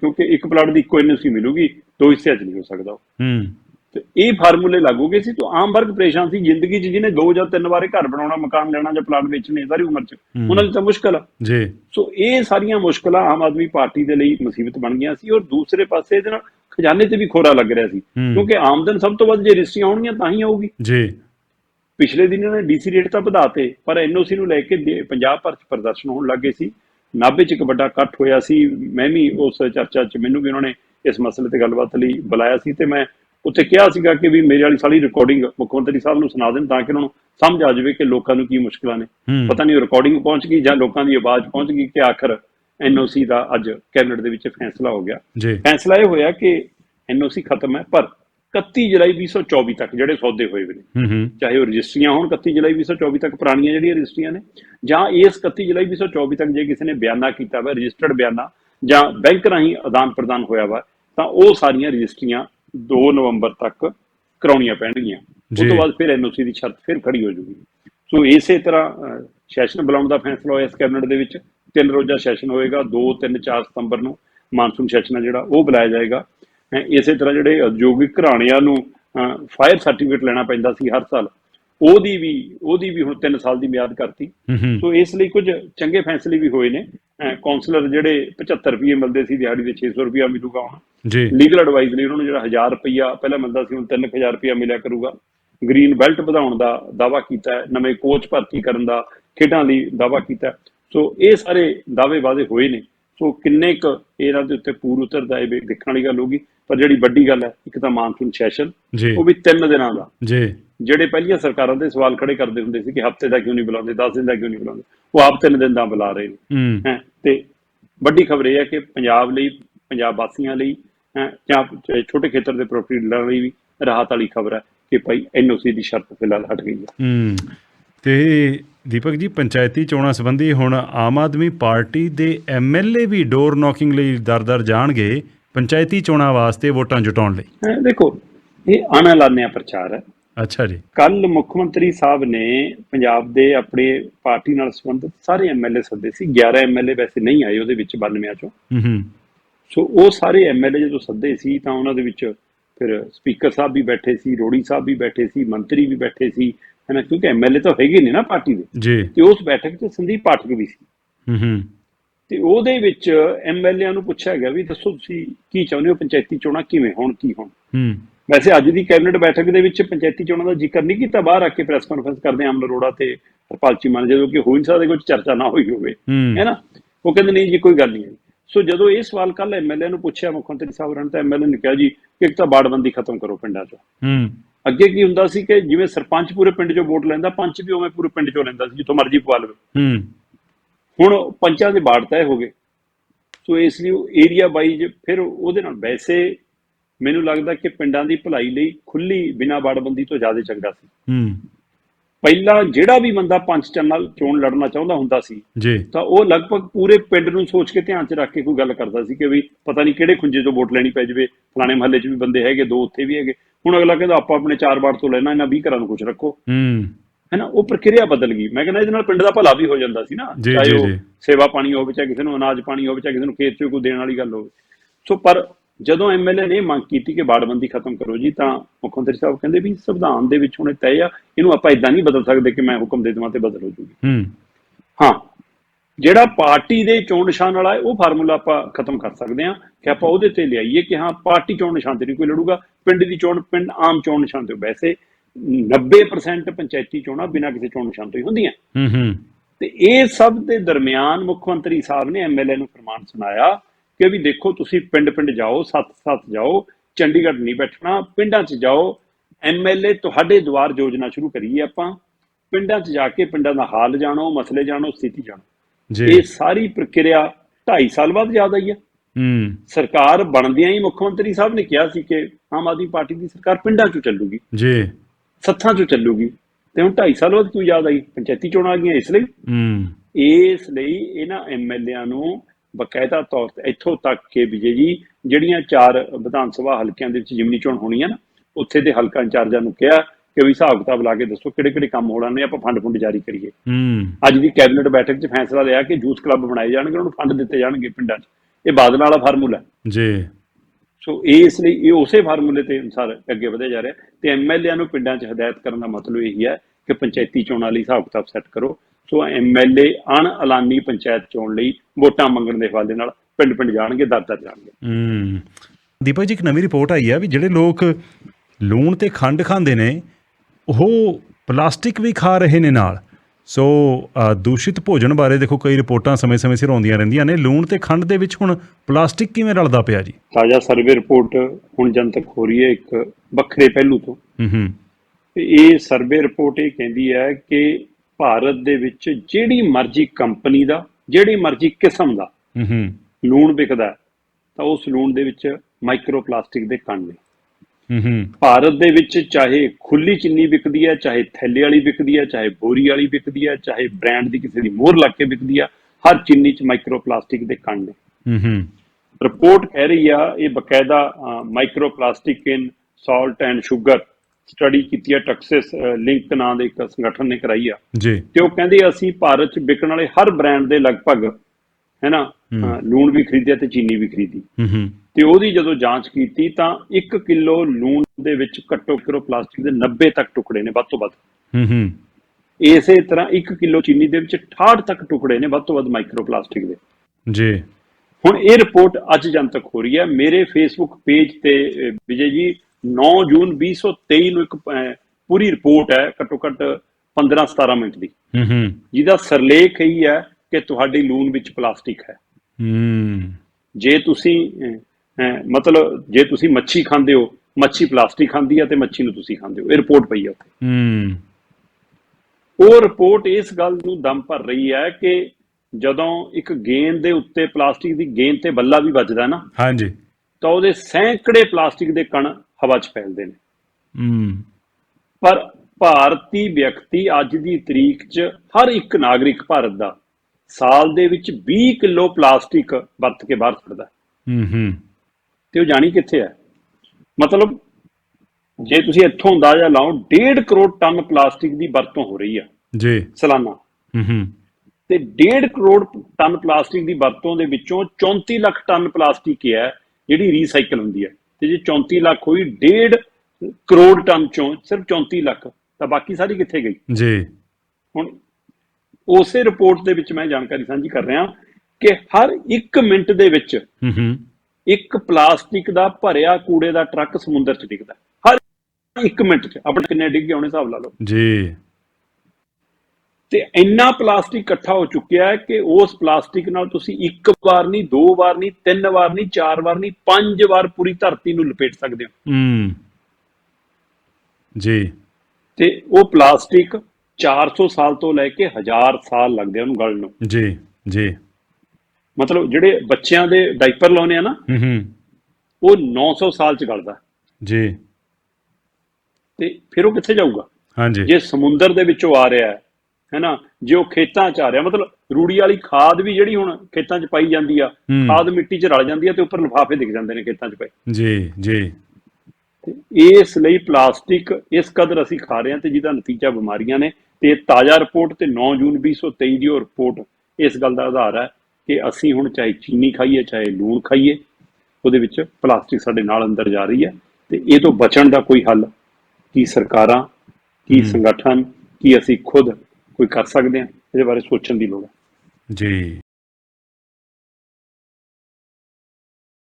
ਕਿਉਂਕਿ ਇੱਕ ਪਲਾਟ ਦੀ ਇੱਕੋ ਐਨਓਸੀ ਮਿਲੂਗੀ ਦੋ ਹਿੱਸਿਆਂ 'ਚ ਨਹੀਂ ਹੋ ਸਕਦਾ। ਹੂੰ। ਤੇ ਇਹ ਫਾਰਮੂਲੇ ਲਾਗੂ ਗਏ ਸੀ ਤਾਂ ਆਮ ਵਰਗ ਪਰੇਸ਼ਾਨ ਸੀ ਜ਼ਿੰਦਗੀ 'ਚ ਜਿਹਨੇ ਦੋ ਜਾਂ ਤਿੰਨ ਵਾਰੇ ਘਰ ਬਣਾਉਣਾ ਮਕਾਨ ਲੈਣਾ ਜਾਂ ਪਲਾਟ ਵੇਚਣੇ ਸਾਰੀ ਉਮਰ 'ਚ। ਉਹਨਾਂ ਲਈ ਤਾਂ ਮੁਸ਼ਕਲ ਆ। ਜੀ। ਸੋ ਇਹ ਸਾਰੀਆਂ ਮੁਸ਼ਕਲਾਂ ਆਮ ਆਦਮੀ ਪਾਰਟੀ ਦੇ ਲਈ ਮੁਸੀਬਤ ਬਣ ਗਈਆਂ ਸੀ ਔਰ ਦੂਸਰੇ ਪਾਸੇ ਇਹਦੇ ਨਾਲ ਖਜ਼ਾਨੇ ਤੇ ਵੀ ਖੋਰਾ ਲੱਗ ਰਿਹਾ ਸੀ। ਕਿਉਂਕਿ ਆਮਦਨ ਸਭ ਤੋਂ ਵੱਧ ਜੇ ਰਜਿਸਟਰੀਆਂ ਹੋਣਗੀਆਂ ਤਾਂ ਹੀ ਆਊਗੀ। ਜੀ। ਪਿਛਲੇ ਦਿਨ ਇਹਨਾਂ ਨੇ ਡੀਸੀ ਰੇਟ ਤਾਂ ਵਧਾਤੇ ਪਰ ਐਨਓਸੀ ਨੂੰ ਲੈ ਕੇ ਪੰਜਾਬ ਭਰ ਚ ਪ੍ਰਦਰਸ਼ਨ ਹੋਣ ਲੱਗੇ ਸੀ। ਨਾਭੇ ਚ ਇੱਕ ਵੱਡਾ ਇਕੱਠ ਹੋਇਆ ਸੀ। ਮੈਂ ਵੀ ਉਸ ਚਰਚਾ ਚ ਮੈਨੂੰ ਵੀ ਉਹਨਾਂ ਨੇ ਇਸ ਮਸਲੇ ਤੇ ਗੱਲਬਾਤ ਲਈ ਬੁਲਾਇਆ ਸੀ ਤੇ ਮੈਂ ਉੱਥੇ ਕਿਹਾ ਸੀਗਾ ਕਿ ਵੀ ਮੇਰੇ ਵਾਲੀ ਸਾਰੀ ਰਿਕਾਰਡਿੰਗ ਮੁੱਖ ਮੰਤਰੀ ਸਾਹਿਬ ਨੂੰ ਸੁਣਾ ਦੇਣ ਤਾਂ ਕਿ ਉਹਨਾਂ ਨੂੰ ਸਮਝ ਆ ਜਾਵੇ ਕਿ ਲੋਕਾਂ ਨੂੰ ਕੀ ਮੁਸ਼ਕਲਾਂ ਨੇ। ਪਤਾ ਨਹੀਂ ਰਿਕਾਰਡਿੰਗ ਪਹੁੰਚ ਗਈ ਜਾਂ ਲੋਕਾਂ ਦੀ ਆਵਾਜ਼ ਪਹੁੰਚ ਗਈ ਕਿ ਆਖਰ ਐਨਓਸੀ ਦਾ ਅੱਜ ਕੈਬਨਿਟ ਦੇ ਵਿੱਚ ਫੈਸਲਾ ਹੋ ਗਿਆ। ਫੈਸਲਾ ਇਹ ਹੋਇਆ ਕਿ ਐਨਓਸੀ ਖਤਮ ਹੈ ਪਰ 31 ਜੁਲਾਈ 2024 ਤੱਕ ਜਿਹੜੇ ਸੌਦੇ ਹੋਏ ਨੇ। ਚਾਹੇ ਉਹ ਰਜਿਸਟਰੀਆਂ ਹੋਣ 31 ਜੁਲਾਈ 2024 ਤੱਕ ਪੁਰਾਣੀਆਂ ਜਿਹੜੀਆਂ ਰਜਿਸਟਰੀਆਂ ਨੇ ਜਾਂ ਇਸ 31 ਜੁਲਾਈ 2024 ਤੱਕ ਜੇ ਕਿਸੇ ਨੇ ਬਿਆਨਾ ਕੀਤਾ ਵਾ ਰਜਿਸਟਰਡ ਬਿਆਨਾ ਜਾਂ ਬੈਂਕ ਰਾਹੀਂ ਆਦਾਨ ਪ੍ਰਦਾਨ ਹੋਇਆ ਵਾ ਤਾਂ ਉਹ ਸਾਰੀਆਂ ਰਜਿਸਟਰੀਆਂ 2 ਨਵੰਬਰ ਤੱਕ ਕਰਾਉਣੀਆਂ ਪੈਣਗੀਆਂ। ਉਸ। ਤੋਂ ਬਾਅਦ ਫਿਰ ਐਨਓਸੀ ਦੀ ਸ਼ਰਤ ਫਿਰ ਖੜੀ ਹੋ ਜੂਗੀ। ਸੋ ਇਸੇ ਤਰ੍ਹਾਂ ਸੈਸ਼ਨ ਬੁਲਾਉਣ ਦਾ ਫੈਸਲਾ ਹੋਇਆ ਇਸ ਕੈਬਨਿਟ ਦੇ ਵਿੱਚ। ਤਿੰਨ ਰੋਜ਼ਾ ਸੈਸ਼ਨ ਹੋਏਗਾ 2 3 4 ਸਤੰਬਰ ਨੂੰ ਮਾਨਸੂਨ ਸੈਸ਼ਨ ਜਿਹੜਾ ਉਹ ਬੁਲਾਇਆ ਜਾਏਗਾ। ਇਸੇ ਤਰ੍ਹਾਂ ਜਿਹੜੇ ਉਦਯੋਗਿਕ ਘਰਾਣਿਆਂ ਨੂੰ ਫਾਇਰ ਸਰਟੀਫਿਕੇਟ ਲੈਣਾ ਪੈਂਦਾ ਸੀ ਹਰ ਸਾਲ। ਉਹਦੀ ਵੀ ਉਹਦੀ ਵੀ ਹੁਣ 3 ਸਾਲ ਦੀ ਮਿਆਦ ਕਰਤੀ। ਸੋ ਇਸ ਲਈ ਕੁਝ ਚੰਗੇ ਫੈਸਲੇ ਵੀ ਹੋਏ ਨੇ। ਕਾਉਂਸਲਰ ਜਿਹੜੇ 75 ਰੁਪਏ ਮਿਲਦੇ ਸੀ ਦਿਹਾੜੀ ਦੇ 600 ਰੁਪਏ ਮਿਲੂਗਾ ਹੁਣ। ਜੀ। ਲੀਗਲ ਐਡਵਾਈਸ ਲਈ ਉਹਨਾਂ ਨੂੰ ਜਿਹੜਾ 1000 ਰੁਪਇਆ ਪਹਿਲਾਂ ਮਿਲਦਾ ਸੀ ਹੁਣ 3000 ਰੁਪਇਆ ਮਿਲਿਆ ਕਰੂਗਾ। ਗ੍ਰੀਨ ਬੈਲਟ ਵਧਾਉਣ ਦਾ ਦਾਵਾ ਕੀਤਾ ਹੈ ਨਵੇਂ ਕੋਚ ਭਰਤੀ ਕਰਨ ਦਾ ਖੇਡਾਂ ਲਈ ਦਾਵਾ ਕੀਤਾ। ਸੋ ਇਹ ਸਾਰੇ ਦਾਅਵੇ ਵਾਅਦੇ ਹੋਏ ਨੇ। ਸੋ ਕਿੰਨੇ ਕੁ ਇਹਨਾਂ ਦੇ ਉੱਤੇ ਪੂਰ ਉਤਰਦਾ ਇਹ ਦੇਖਣ ਵਾਲੀ ਗੱਲ ਹੋਗੀ ਪਰ ਜਿਹੜੀ ਵੱਡੀ ਗੱਲ ਹੈ ਇੱਕ ਤਾਂ ਮਾਨਸੂਨ ਸੈਸ਼ਨ ਉਹ ਵੀ 3 ਦਿਨਾਂ ਦਾ। ਜੀ। ਜਿਹੜੇ ਪਹਿਲੀਆਂ ਸਰਕਾਰਾਂ ਦੇ ਸਵਾਲ ਖੜੇ ਕਰਦੇ ਹੁੰਦੇ ਸੀ ਕਿ ਹਫ਼ਤੇ ਦਾ ਕਿਉਂ ਨਹੀਂ ਬੁਲਾਉਂਦੇ 10 ਦਿਨ ਦਾ ਕਿਉਂ ਨਹੀਂ ਬੁਲਾਉਂਦੇ ਉਹ ਆਪ 3 ਦਿਨ ਦਾ ਬੁਲਾ ਰਹੇ ਨੇ। ਹੂੰ। ਤੇ ਵੱਡੀ ਖਬਰ ਇਹ ਹੈ ਕਿ ਪੰਜਾਬ ਲਈ ਪੰਜਾਬ ਵਾਸੀਆਂ ਲਈ ਜਾਂ ਛੋਟੇ ਖੇਤਰ ਦੇ ਪ੍ਰਾਪਰਟੀ ਡੀਲਰਾਂ ਲਈ ਵੀ ਰਾਹਤ ਵਾਲੀ ਖਬਰ ਹੈ ਕਿ ਭਾਈ ਐਨਓਸੀ ਦੀ ਸ਼ਰਤ ਫਿਲਹਾਲ ਹਟ ਗਈ ਹੈ। ਹੂੰ। ਤੇ ਦੀਪਕ ਜੀ ਪੰਚਾਇਤੀ ਚੋਣਾਂ ਸੰਬੰਧੀ ਹੁਣ ਆਮ ਆਦਮੀ ਪਾਰਟੀ ਦੇ ਐਮਐਲਏ ਵੀ ਡੋਰ ਨੌਕਿੰਗ ਲਈ ਦਰ-ਦਰ ਜਾਣਗੇ। ਪੰਚਾਇਤੀ ਚੋਣਾਂ ਵਾਸਤੇ ਵੋਟਾਂ ਜੁਟਾਉਣ ਲਈ? ਅਹ, ਦੇਖੋ ਇਹ ਅਣਐਲਾਨਿਆ ਪ੍ਰਚਾਰ ਹੈ। ਅੱਛਾ ਜੀ। ਕੱਲ ਮੁੱਖ ਮੰਤਰੀ ਸਾਹਿਬ ਨੇ ਪੰਜਾਬ ਦੇ ਆਪਣੇ ਪਾਰਟੀ ਨਾਲ ਸੰਬੰਧਿਤ ਸਾਰੇ ਐਮਐਲਏ ਸੱਦੇ ਸੀ। 11 ਐਮਐਲਏ ਵੈਸੇ ਨਹੀਂ ਆਏ ਉਹਦੇ ਵਿੱਚ 92 ਚੋਂ। ਹੂੰ ਹੂੰ। ਸੋ ਉਹ ਸਾਰੇ ਐਮਐਲਏ ਜਦੋਂ ਸੱਦੇ ਸੀ ਤਾਂ ਉਹਨਾਂ ਦੇ ਵਿੱਚ ਫਿਰ ਸਪੀਕਰ ਸਾਹਿਬ ਵੀ ਬੈਠੇ ਸੀ ਰੋੜੀ ਸਾਹਿਬ ਵੀ ਬੈਠੇ ਸੀ ਮੰਤਰੀ ਵੀ ਬੈਠੇ ਸੀ ਹਨਾ ਕਿਉਂਕਿ ਐਮਐਲਏ ਤਾਂ ਹੈਗੇ ਨੇ ਨਾ ਪਾਰਟੀ ਦੇ। ਜੀ। ਤੇ ਉਸ ਬੈਠਕ 'ਚ ਸੰਦੀਪ ਪਾਠਕ ਵੀ ਸੀ। ਹੂੰ ਹੂੰ। ਤੇ ਉਹਦੇ ਵਿੱਚ ਐਮਐਲਏਆਂ ਨੂੰ ਪੁੱਛਿਆ ਗਿਆ ਵੀ ਦੱਸੋ ਤੁਸੀਂ ਕੀ ਚਾਹੁੰਦੇ ਹੋ ਪੰਚਾਇਤੀ ਚੋਣਾਂ ਕਿਵੇਂ ਹੋਣ ਕੀ ਹੋਣ? ਹੂੰ। ਵੈਸੇ ਅੱਜ ਦੀ ਕੈਬਨਿਟ ਬੈਠਕ ਦੇ ਵਿੱਚ ਪੰਚਾਇਤੀ ਚੋਣਾਂ ਦਾ ਜ਼ਿਕਰ ਨਹੀਂ ਕੀਤਾ ਬਾਹਰ ਆ ਕੇ ਪ੍ਰੈਸ ਕਾਨਫਰੰਸ ਕਰਦੇ ਅਮਨ ਅਰੋੜਾ ਤੇ ਹਰਪਾਲ ਚੀਮਾ ਨੇ ਜਦੋਂ ਕਿ ਹੋ ਨਹੀਂ ਸਕਦਾ ਕੁਝ ਚਰਚਾ ਨਾ ਹੋਈ ਹੋਵੇ ਹੂੰ। ਹੈ ਨਾ? ਉਹ ਕਹਿੰਦੇ ਨਹੀਂ ਜੀ ਕੋਈ ਗੱਲ ਨਹੀਂ ਸੋ ਜਦੋਂ ਇਹ ਸਵਾਲ ਕੱਲ ਐਮਐਲਏ ਨੂੰ ਪੁੱਛਿਆ ਮੁੱਖ ਮੰਤਰੀ ਸਾਹਿਬ ਹੋਰਾਂ ਨੇ ਤਾਂ ਐਮਐਲਏ ਨੇ ਕਿਹਾ ਜੀ ਕਿ ਇੱਕ ਤਾਂ ਬਾੜਬੰਦੀ ਖਤਮ ਕਰੋ ਪਿੰਡਾਂ 'ਚੋਂ। ਹੂੰ। ਅੱਗੇ ਕੀ ਹੁੰਦਾ ਸੀ ਕਿ ਜਿਵੇਂ ਸਰਪੰਚ ਪੂਰੇ ਪਿੰਡ 'ਚੋਂ ਵੋਟ ਲੈਂਦਾ ਪੰਚ ਵੀ ਉਵੇਂ ਪੂਰੇ ਪਿੰਡ 'ਚੋਂ ਲੈਂਦਾ ਸੀ ਜਿੱਥੋਂ ਮਰਜ਼ੀ ਪਵਾ ਲਵੇ। ਹੂੰ। ਹੁਣ ਪੰਚਾਂ ਦੇ ਬਾੜ ਤੈਅ ਹੋ ਗਏ। ਸੋ ਇਸ ਲਈ ਏਰੀਆ ਵਾਈਜ਼ ਫਿਰ ਉਹਦੇ ਨਾਲ ਵੈਸੇ ਮੈਨੂੰ ਲੱਗਦਾ ਕਿ ਪਿੰਡਾਂ ਦੀ ਭਲਾਈ ਲਈ ਖੁੱਲੀ ਬਿਨਾਂ ਬਾੜਬੰਦੀ ਤੋਂ ਜ਼ਿਆਦਾ ਚੰਗਾ ਸੀ। ਹੂੰ। ਪਹਿਲਾਂ ਜਿਹੜਾ ਵੀ ਬੰਦਾ ਪੰਚ ਚੰਨ ਚੋਣ ਲੜਨਾ ਚਾਹੁੰਦਾ ਹੁੰਦਾ ਸੀ ਜੀ। ਤਾਂ ਉਹ ਲਗਭਗ ਪੂਰੇ ਪਿੰਡ ਨੂੰ ਸੋਚ ਕੇ ਧਿਆਨ 'ਚ ਰੱਖ ਕੇ ਕੋਈ ਗੱਲ ਕਰਦਾ ਸੀ ਕਿ ਵੀ ਪਤਾ ਨਹੀਂ ਕਿਹੜੇ ਖੁੰਝੇ ਤੋਂ ਵੋਟ ਲੈਣੀ ਪੈ ਜਾਵੇ ਫਲਾਣੇ ਮਹੱਲੇ 'ਚ ਵੀ ਬੰਦੇ ਹੈਗੇ ਦੋ ਉੱਥੇ ਵੀ ਹੈਗੇ। ਹੁਣ ਅਗਲਾ ਕਹਿੰਦਾ ਆਪਾਂ ਆਪਣੇ ਚਾਰ ਵਾਰ ਤੋਂ ਲੈਣਾ ਇਹਨਾਂ 20 ਘਰਾਂ ਨੂੰ ਕੁਝ ਰੱਖੋ। ਹੂੰ। ਹੈਨਾ ਉਹ ਪ੍ਰਕਿਰਿਆ ਬਦਲ ਗਈ। ਮੈਂ ਕਹਿੰਦਾ ਇਹਦੇ ਨਾਲ ਪਿੰਡ ਦਾ ਭਲਾ ਵੀ ਹੋ ਜਾਂਦਾ ਸੀ ਨਾ। ਚਾਹੇ ਉਹ। ਸੇਵਾ ਪਾਣੀ ਹੋਵੇ ਚਾਹੇ ਕਿਸੇ ਨੂੰ ਅਨਾਜ ਪਾਣੀ ਹੋਵੇ ਚਾਹੇ ਕਿਸੇ ਨੂੰ ਖੇਤ 'ਚ ਕੋਈ ਦੇਣ ਵਾਲੀ ਗੱਲ ਹੋਵੇ। ਸੋ ਪਰ ਜਦੋਂ ਐਮਐਲਏ ਨੇ ਮੰਗ ਕੀਤੀ ਕਿ ਬਾੜਬੰਦੀ ਖਤਮ ਕਰੋ ਜੀ ਤਾਂ ਮੁੱਖ ਮੰਤਰੀ ਸਾਹਿਬ ਕਹਿੰਦੇ ਵੀ ਸੰਵਿਧਾਨ ਦੇ ਵਿੱਚ ਹੁਣੇ ਤੈਅ ਆ ਇਹਨੂੰ ਆਪਾਂ ਇਦਾਂ ਨਹੀਂ ਬਦਲ ਸਕਦੇ ਕਿ ਮੈਂ ਹੁਕਮ ਦੇ ਦੇਵਾਂ ਤੇ ਬਦਲ ਹੋ ਜੂਗੀ। ਹੂੰ। ਹਾਂ ਜਿਹੜਾ ਪਾਰਟੀ ਦੇ ਚੋਣ ਨਿਸ਼ਾਨ ਵਾਲਾ ਹੈ ਉਹ ਫਾਰਮੂਲਾ ਆਪਾਂ ਖਤਮ ਕਰ ਸਕਦੇ ਹਾਂ ਕਿ ਆਪਾਂ ਉਹਦੇ ਤੇ ਲਿਆਈਏ ਕਿ ਹਾਂ ਪਾਰਟੀ ਚੋਣ ਨਿਸ਼ਾਨ ਤੇ ਨਹੀਂ ਕੋਈ ਲੜੂਗਾ ਪਿੰਡ ਦੀ ਚੋਣ ਪਿੰਡ ਆਮ ਚੋਣ ਨਿਸ਼ਾਨ ਤੇ ਵੈਸੇ 90% ਪੰਚਾਇਤੀ ਚੋਣਾਂ ਬਿਨਾਂ ਕਿਸੇ ਚੋਣ ਨਿਸ਼ਾਨ ਤੋਂ ਹੀ ਹੁੰਦੀਆਂ। ਹੂੰ ਹੂੰ। ਤੇ ਇਹ ਸਭ ਦੇ ਦਰਮਿਆਨ ਮੁੱਖ ਮੰਤਰੀ ਸਾਹਿਬ ਨੇ ਐਮਐਲਏ ਨੂੰ ਫਰਮਾਨ ਸੁਣਾਇਆ ਕਿ ਵੀ ਦੇਖੋ ਤੁਸੀਂ ਪਿੰਡ-ਪਿੰਡ ਜਾਓ ਸੱਤ-ਸੱਤ ਜਾਓ ਚੰਡੀਗੜ੍ਹ ਨਹੀਂ ਬੈਠਣਾ ਪਿੰਡਾਂ 'ਚ ਜਾਓ। ਐਮਐਲਏ ਤੁਹਾਡੇ ਦੁਆਰ ਯੋਜਨਾ ਸ਼ੁਰੂ ਕਰੀਏ ਆਪਾਂ। ਪਿੰਡਾਂ 'ਚ ਜਾ ਕੇ ਪਿੰਡਾਂ ਦਾ ਹਾਲ ਜਾਣੋ ਮਸਲੇ ਜਾਣੋ ਸਥਿਤੀ ਜਾਣੋ। ਜੀ। ਇਹ ਸਾਰੀ ਪ੍ਰਕਿਰਿਆ 2.5 ਸਾਲ ਬਾਅਦ ਯਾਦ ਆਈ ਹੈ। ਹੂੰ। ਸਰਕਾਰ ਬਣਦਿਆਂ ਹੀ ਮੁੱਖ ਮੰਤਰੀ ਸਾਹਿਬ ਨੇ ਕਿਹਾ ਸੀ ਕਿ ਆਮ ਆਦਮੀ ਪਾਰਟੀ ਦੀ ਸਰਕਾਰ ਪਿੰਡਾਂ 'ਚੋਂ ਚੱਲੂਗੀ। ਜੀ। ਸੱਥਾਂ 'ਚੋਂ ਚੱਲੂਗੀ। ਤੇ ਹੁਣ 2.5 ਸਾਲ ਬਾਅਦ ਕਿਉਂ ਯਾਦ ਆਈ? ਪੰਚਾਇਤੀ ਚੋਣਾਂ ਆ ਗਈਆਂ ਇਸ ਲਈ। ਹੂੰ। ਇਸ ਲਈ ਇਹਨਾਂ ਐਮਐਲਏਆਂ ਨੂੰ ਬਕਾਇਦਾ ਤੌਰ ਤੇ ਇੱਥੋਂ ਤੱਕ ਕਿ ਵਿਜੇ ਜੀ ਜਿਹੜੀਆਂ ਚਾਰ ਵਿਧਾਨ ਸਭਾ ਹਲਕਿਆਂ ਦੇ ਵਿੱਚ ਜਿਮਨੀ ਚੋਣ ਹੋਣੀਆਂ ਨਾ ਉੱਥੇ ਦੇ ਹਲਕਾ ਇੰਚਾਰਜਾਂ ਨੂੰ ਕਿਹਾ ਕਿ ਵੀ ਹਿਸਾਬ ਕਿਤਾਬ ਲਾ ਕੇ ਦੱਸੋ ਕਿਹੜੇ ਕਿਹੜੇ ਕੰਮ ਹੋਣਾ ਨੇ ਆਪਾਂ ਫੰਡ ਫੁੰਡ ਜਾਰੀ ਕਰੀਏ। ਹੂੰ। ਅੱਜ ਦੀ ਕੈਬਨਿਟ ਬੈਠਕ 'ਚ ਫੈਸਲਾ ਲਿਆ ਕਿ ਯੂਥ ਕਲੱਬ ਬਣਾਏ ਜਾਣਗੇ ਉਹਨਾਂ ਨੂੰ ਫੰਡ ਦਿੱਤੇ ਜਾਣਗੇ ਪਿੰਡਾਂ 'ਚ। ਇਹ ਬਾਦਲ ਵਾਲਾ ਫਾਰਮੂਲਾ। ਜੀ। ਸੋ ਇਸ ਲਈ ਇਹ ਉਸੇ ਫਾਰਮੂਲੇ ਤੇ ਅਨੁਸਾਰ ਅੱਗੇ ਵਧਿਆ ਜਾ ਰਿਹਾ ਤੇ ਐਮਐਲਏਆਂ ਨੂੰ ਪਿੰਡਾਂ 'ਚ ਹਦਾਇਤ ਕਰਨ ਦਾ ਮਤਲਬ ਇਹੀ ਹੈ ਕਿ ਪੰਚਾਇਤੀ ਚੋਣਾਂ ਲਈ ਹਿਸਾਬ ਕਿਤਾਬ ਸੈੱਟ ਕਰੋ। ਸੋ ਐਮਐਲਏ ਅਣ ਐਲਾਨੀ ਪੰਚਾਇਤ ਚੋਣ ਲਈ ਵੋਟਾਂ ਮੰਗਣ ਦੇ ਹਵਾਲੇ ਨਾਲ ਪਿੰਡ ਪਿੰਡ ਜਾਣਗੇ ਦਰ ਦਰ ਜਾਣਗੇ। ਹੂੰ। ਦੀਪਕ ਜੀ, ਇੱਕ ਨਵੀਂ ਰਿਪੋਰਟ ਆਈ ਆ ਵੀ ਜਿਹੜੇ ਲੋਕ ਲੂਣ ਤੇ ਖੰਡ ਖਾਂਦੇ ਨੇ, ਉਹ ਪਲਾਸਟਿਕ ਵੀ ਖਾ ਰਹੇ ਨੇ ਨਾਲ। ਸੋ ਦੂਸ਼ਿਤ ਭੋਜਨ ਬਾਰੇ ਦੇਖੋ ਕਈ ਰਿਪੋਰਟਾਂ ਸਮੇਂ-ਸਮੇਂ ਸਿਰ ਆਉਂਦੀਆਂ ਰਹਿੰਦੀਆਂ ਨੇ। ਲੂਣ ਤੇ ਖੰਡ ਦੇ ਵਿੱਚ ਹੁਣ ਪਲਾਸਟਿਕ ਕਿਵੇਂ ਰਲਦਾ ਪਿਆ ਜੀ? ਤਾਜ਼ਾ ਸਰਵੇ ਰਿਪੋਰਟ ਹੁਣ ਜਨਤਕ ਹੋ ਰਹੀ ਹੈ ਇੱਕ ਵੱਖਰੇ ਪਹਿਲੂ ਤੋਂ। ਹੂੰ ਹੂੰ। ਇਹ ਸਰਵੇ ਰਿਪੋਰਟ ਇਹ ਕਹਿੰਦੀ ਹੈ ਕਿ ਭਾਰਤ ਦੇ ਵਿੱਚ ਜਿਹੜੀ ਮਰਜ਼ੀ ਕੰਪਨੀ ਦਾ ਜਿਹੜੀ ਮਰਜ਼ੀ ਕਿਸਮ ਦਾ ਹੂੰ ਹੂੰ। ਲੂਣ ਵਿਕਦਾ ਤਾਂ ਉਸ ਲੂਣ ਦੇ ਵਿੱਚ ਮਾਈਕਰੋ ਪਲਾਸਟਿਕ ਦੇ ਕਣ ਨੇ। ਹੂੰ ਭਾਰਤ ਦੇ ਵਿੱਚ ਚਾਹੇ ਖੁੱਲੀ ਚੀਨੀ ਵਿਕਦੀ ਹੈ ਚਾਹੇ ਥੈਲੇ ਵਾਲੀ ਵਿਕਦੀ ਹੈ ਚਾਹੇ ਬੋਰੀ ਵਾਲੀ ਵਿਕਦੀ ਹੈ ਚਾਹੇ ਬ੍ਰਾਂਡ ਦੀ ਕਿਸੇ ਦੀ ਮੋਹਰ ਲੱਗ ਕੇ ਵਿਕਦੀ ਆ ਹਰ ਚੀਨੀ 'ਚ ਮਾਈਕਰੋ ਪਲਾਸਟਿਕ ਦੇ ਕਣ ਨੇ। ਹੂੰ ਹੂੰ ਰਿਪੋਰਟ ਕਹਿ ਰਹੀ ਆ ਇਹ ਬਕਾਇਦਾ micro plastic in salt and sugar study ਕੀਤੀ ਹੈ ਟੈਕਸਸ ਲਿੰਕ ਨਾਂ ਦੇ ਇੱਕ ਸੰਗਠਨ ਨੇ ਕਰਾਈ ਆ। ਜੀ। ਤੇ ਉਹ ਕਹਿੰਦੇ ਅਸੀਂ ਭਾਰਤ 'ਚ ਵਿਕਣ ਵਾਲੇ ਹਰ ਬ੍ਰਾਂਡ ਦੇ ਲਗਭਗ ਹੈ। ਨਾ ਅਹ, ਲੂਣ ਵੀ ਖਰੀਦਿਆ ਤੇ ਚੀਨੀ ਵੀ ਖਰੀਦੀ। ਹੂੰ ਹੂੰ। ਤੇ ਉਹਦੀ ਜਦੋਂ ਜਾਂਚ ਕੀਤੀ ਤਾਂ 1 ਕਿਲੋ ਲੂਣ ਦੇ ਵਿੱਚ ਘੱਟੋ ਕਿਲੋ ਪਲਾਸਟਿਕ ਦੇ 90 ਤੱਕ ਟੁਕੜੇ ਨੇ ਵੱਧ ਤੋਂ ਵੱਧ। ਹੂੰ ਹੂੰ। ਇਸੇ ਤਰ੍ਹਾਂ 1 ਕਿਲੋ ਚੀਨੀ ਦੇ ਵਿੱਚ 68 ਤੱਕ ਟੁਕੜੇ ਨੇ ਵੱਧ ਤੋਂ ਵੱਧ ਮਾਈਕਰੋ ਪਲਾਸਟਿਕ ਦੇ। ਜੀ। ਹੁਣ ਇਹ ਰਿਪੋਰਟ ਅੱਜ ਜਨਤਕ ਹੋ ਰਹੀ ਹੈ। ਮੇਰੇ ਫੇਸਬੁੱਕ ਪੇਜ ਤੇ ਵਿਜੇ ਜੀ 9 ਜੂਨ 2023 ਨੂੰ ਇੱਕ ਪੂਰੀ ਰਿਪੋਰਟ ਹੈ ਘੱਟੋ ਘੱਟ 15 17 ਮਿੰਟ ਦੀ। ਹੂੰ ਹੂੰ। ਜਿਹਦਾ ਸਰਲੇਖ ਇਹੀ ਹੈ ਕਿ ਤੁਹਾਡੀ ਲੂਣ ਵਿੱਚ ਪਲਾਸਟਿਕ ਹੈ। ਹੂੰ। ਜੇ ਤੁਸੀਂ ਮਤਲਬ ਜੇ ਤੁਸੀਂ ਮੱਛੀ ਖਾਂਦੇ ਹੋ ਮੱਛੀ ਪਲਾਸਟਿਕ ਖਾਂਦੀ ਹੈ ਤੇ ਮੱਛੀ ਨੂੰ ਤੁਸੀਂ ਖਾਂਦੇ ਹੋ। ਇਹ ਰਿਪੋਰਟ ਪਈ ਹੈ ਉੱਥੇ। ਹੂੰ। ਉਹ ਰਿਪੋਰਟ ਇਸ ਗੱਲ ਨੂੰ ਦਮ ਭਰ ਰਹੀ ਹੈ ਕਿ ਜਦੋਂ ਇੱਕ ਗੇਂਦ ਦੇ ਉੱਤੇ ਪਲਾਸਟਿਕ ਦੀ ਗੇਂਦ ਤੇ ਬੱਲਾ ਵੀ ਵੱਜਦਾ ਨਾ ਹਾਂਜੀ। ਤਾਂ ਉਹਦੇ ਸੈਂਕੜੇ ਪਲਾਸਟਿਕ ਦੇ ਕਣ ਹਵਾ 'ਚ ਫੈਲਦੇ ਨੇ। ਹੂੰ। ਪਰ ਭਾਰਤੀ ਵਿਅਕਤੀ ਅੱਜ ਦੀ ਤਰੀਕ 'ਚ ਹਰ ਇੱਕ ਨਾਗਰਿਕ ਭਾਰਤ ਦਾ ਸਾਲ ਦੇ ਵਿੱਚ 20 ਕਿਲੋ ਪਲਾਸਟਿਕ ਵਰਤ ਕੇ ਬਾਹਰ ਛੱਡਦਾ ਹੈ। ਹੂੰ ਤੇ ਉਹ ਜਾਣੀ ਕਿੱਥੇ ਹੈ? ਮਤਲਬ ਜੇ ਤੁਸੀਂ ਇੱਥੋਂ ਅੰਦਾਜ਼ਾ ਲਾਓ 1.5 ਕਰੋੜ ਟਨ ਪਲਾਸਟਿਕ ਦੀ ਵਰਤੋਂ ਹੋ ਰਹੀ ਹੈ ਜੀ। ਸਾਲਾਨਾ। ਹੂੰ ਹੂੰ। ਤੇ 1.5 ਕਰੋੜ ਟਨ ਪਲਾਸਟਿਕ ਦੀ ਵਰਤੋਂ ਦੇ ਵਿੱਚੋਂ 34 ਲੱਖ ਟਨ ਪਲਾਸਟਿਕ ਹੀ ਹੈ ਜਿਹੜੀ ਰੀਸਾਈਕਲ ਹੁੰਦੀ ਹੈ। ਤੇ ਜੇ 34 ਲੱਖ ਹੋਈ 1.5 ਕਰੋੜ ਟਨ ਚੋਂ ਸਿਰਫ 34 ਲੱਖ ਤਾਂ ਬਾਕੀ ਸਾਰੀ ਕਿੱਥੇ ਗਈ? ਜੀ। ਹੁਣ ਉਸੇ ਰਿਪੋਰਟ ਦੇ ਵਿੱਚ ਮੈਂ ਜਾਣਕਾਰੀ ਸਾਂਝੀ ਕਰ ਰਿਹਾ ਕਿ ਹਰ 1 ਮਿੰਟ ਦੇ ਵਿੱਚ ਹੂੰ ਹੂੰ। ਇੱਕ ਪਲਾਸਟਿਕ ਦਾ ਭਰਿਆ ਕੂੜੇ ਦਾ ਟਰੱਕ ਸਮੁੰਦਰ 'ਚ ਡਿੱਗਦਾ। ਹਰ 1 ਮਿੰਟ 'ਚ। ਆਪਣੇ ਕਿੰਨੇ ਡਿੱਗ ਗਏ ਉਹਨੇ ਹਿਸਾਬ ਲਾ ਲਓ। ਜੀ। ਤੇ ਇੰਨਾ ਪਲਾਸਟਿਕ ਇਕੱਠਾ ਹੋ ਚੁੱਕਿਆ ਹੈ ਕਿ ਉਸ ਪਲਾਸਟਿਕ ਨਾਲ ਤੁਸੀਂ ਇੱਕ ਵਾਰ ਨਹੀਂ ਦੋ ਵਾਰ ਨਹੀਂ ਤਿੰਨ ਵਾਰ ਨਹੀਂ ਚਾਰ ਵਾਰ ਨਹੀਂ ਪੰਜ ਵਾਰ ਪੂਰੀ ਧਰਤੀ ਨੂੰ ਲਪੇਟ ਸਕਦੇ ਹੋ। ਹੂੰ। ਜੀ। ਤੇ ਉਹ ਪਲਾਸਟਿਕ 400 ਸਾਲ ਤੋਂ ਲੈ ਕੇ 1000 ਸਾਲ ਲੱਗਦੇ ਉਹਨੂੰ ਗਲਣ ਨੂੰ। ਜੀ ਜੀ। ਮਤਲਬ ਜਿਹੜੇ ਬੱਚਿਆਂ ਦੇ ਡਾਈਪਰ ਲਾਉਨੇ ਆ ਨਾ ਹੂੰ ਹੂੰ। ਉਹ 900 ਸਾਲ ਚ ਗਲਦਾ। ਜੀ। ਤੇ ਫਿਰ ਉਹ ਕਿੱਥੇ ਜਾਊਗਾ? ਹਾਂਜੀ। ਜੇ ਸਮੁੰਦਰ ਦੇ ਵਿੱਚੋਂ ਆ ਰਿਹਾ ਹੈ ਹੈਨਾ ਜੇ ਉਹ ਖੇਤਾਂ 'ਚ ਆ ਰਿਹਾ ਮਤਲਬ ਰੂੜੀ ਵਾਲੀ ਖਾਦ ਵੀ ਜਿਹੜੀ ਹੁਣ ਖੇਤਾਂ 'ਚ ਪਾਈ ਜਾਂਦੀ ਆ। ਖਾਦ ਮਿੱਟੀ 'ਚ ਰਲ ਜਾਂਦੀ ਆ ਤੇ ਉੱਪਰ ਲਿਫਾਫੇ ਦਿਖ ਜਾਂਦੇ ਨੇ ਖੇਤਾਂ 'ਚ ਪਏ। ਜੀ ਜੀ। ਇਸ ਲਈ ਪਲਾਸਟਿਕ ਇਸ ਕਦਰ ਅਸੀਂ ਖਾ ਰਹੇ ਹਾਂ ਤੇ ਜਿਹਦਾ ਨਤੀਜਾ ਬਿਮਾਰੀਆਂ ਨੇ ਤੇ ਤਾਜ਼ਾ ਰਿਪੋਰਟ ਤੇ 9 ਜੂਨ 2023 ਦੀ ਉਹ ਰਿਪੋਰਟ ਇਸ ਗੱਲ ਦਾ ਆਧਾਰ ਹੈ ਕਿ ਅਸੀਂ ਹੁਣ ਚਾਹੇ ਚੀਨੀ ਖਾਈਏ ਚਾਹੇ ਲੂਣ ਖਾਈਏ ਉਹਦੇ ਵਿੱਚ ਪਲਾਸਟਿਕ ਸਾਡੇ ਨਾਲ ਅੰਦਰ ਜਾ ਰਹੀ ਹੈ ਤੇ ਇਹ ਤੋਂ ਬਚਣ ਦਾ ਕੋਈ ਹੱਲ ਕੀ ਸਰਕਾਰਾਂ ਕੀ ਸੰਗਠਨ ਕੀ ਅਸੀਂ ਖੁਦ ਕੋਈ ਕਰ ਸਕਦੇ ਹਾਂ ਇਹਦੇ ਬਾਰੇ ਸੋਚਣ ਦੀ ਲੋੜ ਹੈ। ਜੀ।